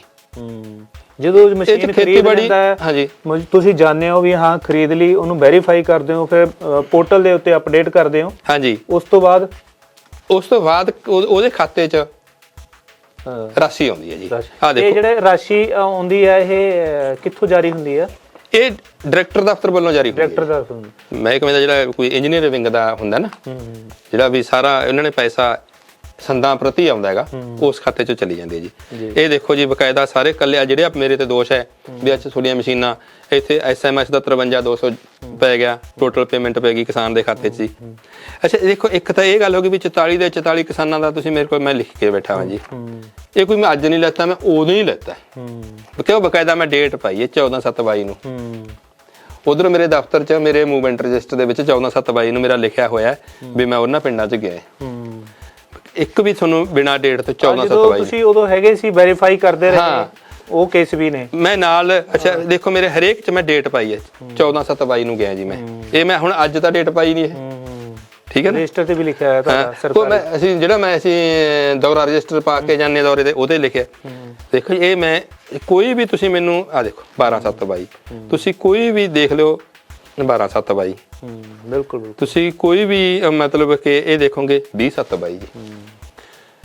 ਜਦੋਂ ਮਸ਼ੀਨ ਖਰੀਦ ਲੈਂਦਾ ਹੈ ਹਾਂਜੀ। ਤੁਸੀਂ ਜਾਣਦੇ ਹੋ ਵੀ ਹਾਂ ਖਰੀਦ ਲਈ ਉਹਨੂੰ ਵੈਰੀਫਾਈ ਕਰਦੇ ਹੋ ਫਿਰ ਪੋਰਟਲ ਦੇ ਉੱਤੇ ਅਪਡੇਟ ਕਰਦੇ ਹੋ। ਹਾਂਜੀ। ਉਸ ਤੋਂ ਬਾਅਦ? ਉਸ ਤੋਂ ਬਾਅਦ ਉਹ- ਉਹਦੇ ਖਾਤੇ ਚ ਰਾਸ਼ੀ ਆਉਂਦੀ ਹੈ ਜੀ। ਆ ਇਹ ਦੇਖੋ। ਜਿਹੜੇ ਰਾਸ਼ੀ ਆਉਂਦੀ ਹੈ ਇਹ ਕਿੱਥੋਂ ਜਾਰੀ ਹੁੰਦੀ ਹੈ? ਇਹ ਡਾਇਰੈਕਟਰ ਦਫ਼ਤਰ ਵੱਲੋਂ ਜਾਰੀ ਹੁੰਦੀ ਹੈ। ਡਾਇਰੈਕਟਰ ਦਾ ਹੁੰਦਾ। ਮਹਿਕਮੇ ਦਾ ਜਿਹੜਾ ਕੋਈ ਇੰਜੀਨੀਅਰ ਵਿੰਗ ਦਾ ਹੁੰਦਾ ਨਾ ਜਿਹੜਾ ਵੀ ਸਾਰਾ ਇਹਨਾਂ ਨੇ ਪੈਸਾ ਸੰਦਾਂ ਪ੍ਰਤੀ ਆਉਂਦਾ ਹੈਗਾ ਉਸ ਖਾਤੇ ਚੋਂ ਚਲੀ ਜਾਂਦੀ ਹੈ ਜੀ। ਇਹ ਦੇਖੋ ਜੀ ਬਕਾਇਦਾ ਸਾਰੇ ਕੱਲੇ ਆ ਜਿਹੜੇ ਆ ਮੇਰੇ ਤੇ ਦੋਸ਼ ਹੈ ਵੀ ਅੱਜ ਤੁਹਾਡੀਆਂ ਮਸ਼ੀਨਾਂ ਇੱਥੇ ਐਸਐਮਐਸ ਦਾ 53200 ਪੈ ਗਿਆ ਟੋਟਲ ਪੇਮੈਂਟ ਪੈ ਗਈ ਕਿਸਾਨ ਦੇ ਖਾਤੇ 'ਚ ਜੀ। ਅੱਛਾ ਦੇਖੋ ਇੱਕ ਤਾਂ ਇਹ ਗੱਲ ਹੋ ਗਈ ਵੀ 44 ਦੇ 44 ਕਿਸਾਨਾਂ ਦਾ ਤੁਸੀਂ ਮੇਰੇ ਕੋਲ ਮੈਂ ਲਿਖ ਕੇ ਬੈਠਾ ਹਾਂ ਜੀ ਇਹ ਕੋਈ ਮੈਂ ਅੱਜ ਨਹੀਂ ਲੈਤਾ ਮੈਂ ਉਦੋਂ ਹੀ ਲੈਤਾ। ਹੂੰ। ਕਿਉਂ? ਬਕਾਇਦਾ ਮੈਂ ਡੇਟ ਪਾਈ ਹੈ 14/7/22 ਨੂੰ। ਹੂੰ। ਉਧਰ ਮੇਰੇ ਦਫ਼ਤਰ 'ਚ ਮੇਰੇ ਮੂਵਮੈਂਟ ਰਜਿਸਟਰ ਦੇ ਵਿੱਚ 14/7/22 ਨੂੰ ਮੇਰਾ ਲਿਖਿਆ ਹੋਇਆ ਵੀ ਮੈਂ ਉਹਨਾਂ ਪਿੰਡਾਂ 'ਚ ਗਿਆ ਹੂੰ। ਇੱਕ ਵੀ ਤੁਹਾਨੂੰ ਬਿਨਾ ਡੇਟ ਤੋਂ ਜਦੋਂ 14/7/22 ਤੁਸੀਂ ਉਦੋਂ ਹੈਗੇ ਸੀ ਵੈਰੀਫਾਈ ਕਰਦੇ ਰਹੇ। ਉਹ ਕੇਸ ਵੀ ਨੇ। ਮੈਂ ਨਾਲ ਅੱਛਾ ਦੇਖੋ ਮੇਰੇ ਹਰੇਕ 'ਚ ਮੈਂ ਡੇਟ ਪਾਈ ਹੈ। 14/7/22 ਨੂੰ ਗਿਆ ਜੀ ਮੈਂ। ਇਹ ਮੈਂ ਹੁਣ ਅੱਜ ਤਾਂ ਡੇਟ ਪਾਈ ਨਹੀਂ ਹੈ। ਠੀਕ ਹੈ ਨਾ? ਰਜਿਸਟਰ ਤੇ ਵੀ ਲਿਖਿਆ ਹੋਇਆ ਉਹ ਸਰਕਾਰੀ। ਮੈਂ ਅਸੀਂ ਜਿਹੜਾ ਮੈਂ ਅਸੀਂ ਦੌਰਾ ਰਜਿਸਟਰ ਪਾ ਕੇ ਜਾਂਦੇ ਦੌਰੇ ਦੇ ਉਹਦੇ ਲਿਖਿਆ। ਦੇਖੋ ਇਹ ਮੈਂ ਕੋਈ ਵੀ ਤੁਸੀਂ ਮੈਨੂੰ ਆ ਦੇਖੋ 12/7/22 ਤੁਸੀਂ ਕੋਈ ਵੀ ਦੇਖ ਲਿਓ 12/7/22 ਹੂੰ ਬਿਲਕੁਲ ਬਿਲਕੁਲ। ਤੁਸੀਂ ਕੋਈ ਵੀ ਅ, ਮਤਲਬ ਕਿ ਇਹ ਦੇਖੋਗੇ 20/7/22 ਜੀ।